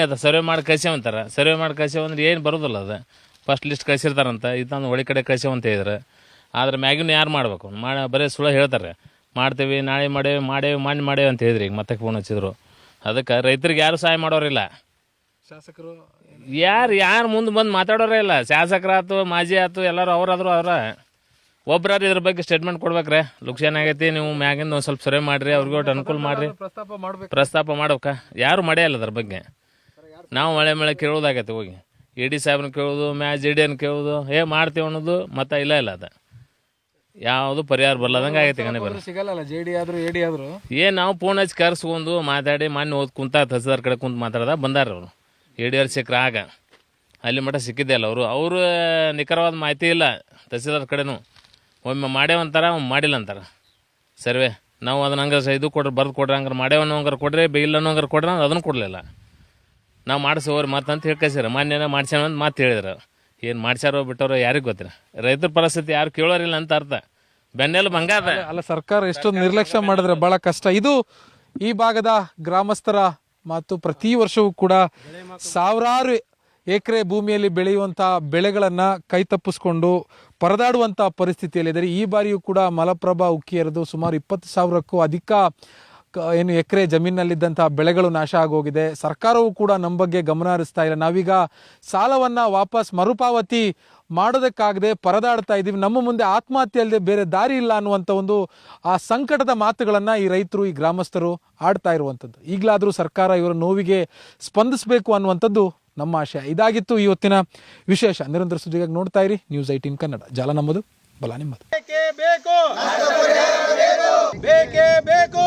ಅದು ಸರ್ವೆ ಮಾಡಿ ಕಳ್ಸ್ಯಾವ ಅಂತಾರ. ಸರ್ವೆ ಮಾಡಿ ಕಳ್ಸ್ಯಾವ ಅಂದ್ರೆ ಏನು ಬರೋದಿಲ್ಲ ಅದು. ಫಸ್ಟ್ ಲಿಸ್ಟ್ ಕಳ್ಸಿರ್ತಾರಂತ. ಇದನ್ನ ಒಳಿ ಕಡೆ ಕಳ್ಸ್ಯಾವ ಅಂತ ಹೇಳಿದ್ರೆ. ಆದ್ರೆ ಮ್ಯಾಗಿನ ಯಾರು ಮಾಡ್ಬೇಕು? ಮಾಡಿ ಬರೀ ಸುಳ್ಳು ಹೇಳ್ತಾರೆ. ಮಾಡ್ತೀವಿ ನಾಳೆ ಮಾಡೇವಿ ಮಾಡೇವಿ ಮಾಡಿ ಮಾಡೇವಿ ಅಂತ ಹೇಳಿದ್ರಿ. ಈಗ ಮತ್ತೆ ಫೋನ್ ಹಚ್ಚಿದ್ರು. ಅದಕ್ಕೆ ರೈತರಿಗೆ ಯಾರು ಸಹಾಯ ಮಾಡೋರಿಲ್ಲ. ಶಾಸಕರು ಯಾರು ಯಾರು ಮುಂದೆ ಬಂದು ಮಾತಾಡೋರೇ ಇಲ್ಲ. ಶಾಸಕರಾತು ಮಾಜಿ ಆಯ್ತು ಎಲ್ಲರೂ ಅವ್ರಾದ್ರು ಅವರ. ಒಬ್ರಾರು ಇದ್ರ ಬಗ್ಗೆ ಸ್ಟೇಟ್ಮೆಂಟ್ ಕೊಡ್ಬೇಕ್ರೆ. ಲುಕ್ಷನ್ ಆಗೈತಿ ನೀವು ಮ್ಯಾಗಿಂದ ಒಂದು ಸ್ವಲ್ಪ ಸರಿ ಮಾಡಿರಿ ಅವ್ರಿಗೆ ಒಟ್ಟು ಅನುಕೂಲ ಮಾಡಿರಿ. ಪ್ರಸ್ತಾಪ ಮಾಡ್ಬೇಕು. ಪ್ರಸ್ತಾಪ ಮಾಡೋಕ ಯಾರು ಮಾಡೇ ಇಲ್ಲ ಅದ್ರ ಬಗ್ಗೆ. ನಾವು ಮಳೆ ಮಳೆ ಕೇಳೋದಾಗೈತೆ ಹೋಗಿ. ಇ ಡಿ ಸಾಹೇಬ್ನ ಕೇಳೋದು ಮ್ಯಾ ಜಿ ಡಿ ಕೇಳೋದು ಏ ಮಾಡ್ತೀವಿ ಅನ್ನೋದು ಮತ್ತೆ ಇಲ್ಲ ಇಲ್ಲ ಅದು. ಯಾವುದು ಪರಿಹಾರ ಬರ್ಲಾದಂಗೆ ಆಗೈತೆ ಏ ಬರ ಸಿಗಲ್ಲ ಜೆ ಡಿ ಆದ್ರು ಎ ಡಿ ಆದ್ರು? ಏನು ನಾವು ಫೋನ್ ಹಚ್ಚಿ ಕರ್ಸ್ಕೊಂಡು ಮಾತಾಡಿ ಮೊನ್ನೆ ಓದ್ ಕುಂತ ತಹಸೀಲ್ದಾರ್ ಕಡೆ ಕುಂತ ಮಾತಾಡ್ದ ಬಂದಾರ ಅವರು. ಎ ಆರ್ ಸಿಕ್ಕ ಆಗ. ಅಲ್ಲಿ ಮಟ್ಟ ಸಿಕ್ಕಿದ್ದೆ ಅಲ್ಲ ಅವರು. ಅವರು ನಿಖರವಾದ ಮಾಹಿತಿ ಇಲ್ಲ ತಹಸೀಲ್ದಾರ್ ಕಡೆನೂ. ಒಮ್ಮೆ ಮಾಡ್ಯಾವಂತಾರ ಒಮ್ಮೆ ಮಾಡಿಲ್ಲ ಅಂತಾರ. ಸರ್ವೆ. ನಾವು ಅದನ್ನ ಹಂಗಾರೆ ಇದು ಕೊಡ್ರಿ ಬರ್ದು ಕೊಡ್ರಿ ಹಂಗಾರೆ ಮಾಡ್ಯಾವನ್ನೋ ಹಂಗಾರೆ ಕೊಡ್ರಿ ಇಲ್ಲ ಹಂಗಾರೆ ಕೊಡ್ರಿ ಅದನ್ನು ಕೊಡಲಿಲ್ಲ. ನಾವು ಮಾಡಿಸೋರು ಮತ್ತಂತ ಹೇಳಿ ಕಳ್ಸ್ಯಾರ ಮಾನ್ಯನ ಮಾಡ್ಸ್ಯಾನ ಅಂತ ಮಾತು ಹೇಳಿದ್ರು. ಏನು ಮಾಡ್ಸ್ಯಾರೋ ಬಿಟ್ಟವ್ರೋ ಯಾರಿಗೆ ಗೊತ್ತಿಲ್ಲ. ರೈತರ ಪರಿಸ್ಥಿತಿ ಯಾರು ಕೇಳೋರಿಲ್ಲ ಅಂತ ಅರ್ಥ. ಬೆನ್ನೆಲು ಬಂಗಾದ ಅಲ್ಲ ಸರ್ಕಾರ ಎಷ್ಟೊಂದು ನಿರ್ಲಕ್ಷ್ಯ ಮಾಡಿದ್ರೆ ಬಹಳ ಕಷ್ಟ. ಇದು ಈ ಭಾಗದ ಗ್ರಾಮಸ್ಥರ ಮತ್ತು ಪ್ರತಿ ವರ್ಷವೂ ಕೂಡ ಸಾವಿರಾರು ಎಕರೆ ಭೂಮಿಯಲ್ಲಿ ಬೆಳೆಯುವಂಥ ಬೆಳೆಗಳನ್ನು ಕೈತಪ್ಪಿಸ್ಕೊಂಡು ಪರದಾಡುವಂಥ ಪರಿಸ್ಥಿತಿಯಲ್ಲಿದ್ದಾರೆ. ಈ ಬಾರಿಯೂ ಕೂಡ ಮಲಪ್ರಭಾ ಉಕ್ಕಿ ಹರಿದು ಸುಮಾರು ಇಪ್ಪತ್ತು ಸಾವಿರಕ್ಕೂ ಅಧಿಕ ಏನು ಎಕರೆ ಜಮೀನಲ್ಲಿದ್ದಂತಹ ಬೆಳೆಗಳು ನಾಶ ಆಗೋಗಿದೆ. ಸರ್ಕಾರವು ಕೂಡ ನಮ್ಮ ಬಗ್ಗೆ ಗಮನ ಹರಿಸ್ತಾ ಇಲ್ಲ. ನಾವೀಗ ಸಾಲವನ್ನ ವಾಪಸ್ ಮರುಪಾವತಿ ಮಾಡೋದಕ್ಕಾಗದೆ ಪರದಾಡ್ತಾ ಇದ್ದೀವಿ. ನಮ್ಮ ಮುಂದೆ ಆತ್ಮಹತ್ಯೆ ಅಲ್ಲದೆ ಬೇರೆ ದಾರಿ ಇಲ್ಲ ಅನ್ನುವಂಥ ಒಂದು, ಆ ಸಂಕಟದ ಮಾತುಗಳನ್ನು ಈ ರೈತರು, ಈ ಗ್ರಾಮಸ್ಥರು ಆಡ್ತಾ ಇರುವಂಥದ್ದು. ಈಗಲಾದರೂ ಸರ್ಕಾರ ಇವರ ನೋವಿಗೆ ಸ್ಪಂದಿಸಬೇಕು ಅನ್ನುವಂಥದ್ದು ನಮ್ಮ ಆಶಯ. ಇದಾಗಿತ್ತು ಇವತ್ತಿನ ವಿಶೇಷ. ನಿರಂತರ ಸುದ್ದಿಗಾಗಿ ನೋಡ್ತಾ ಇರಿ. News eighteen Kannada. ಜಾಲ ನಮ್ಮದು, ಬಲ ನಿಮ್ಮದು. ಬೇಕೇ ಬೇಕು.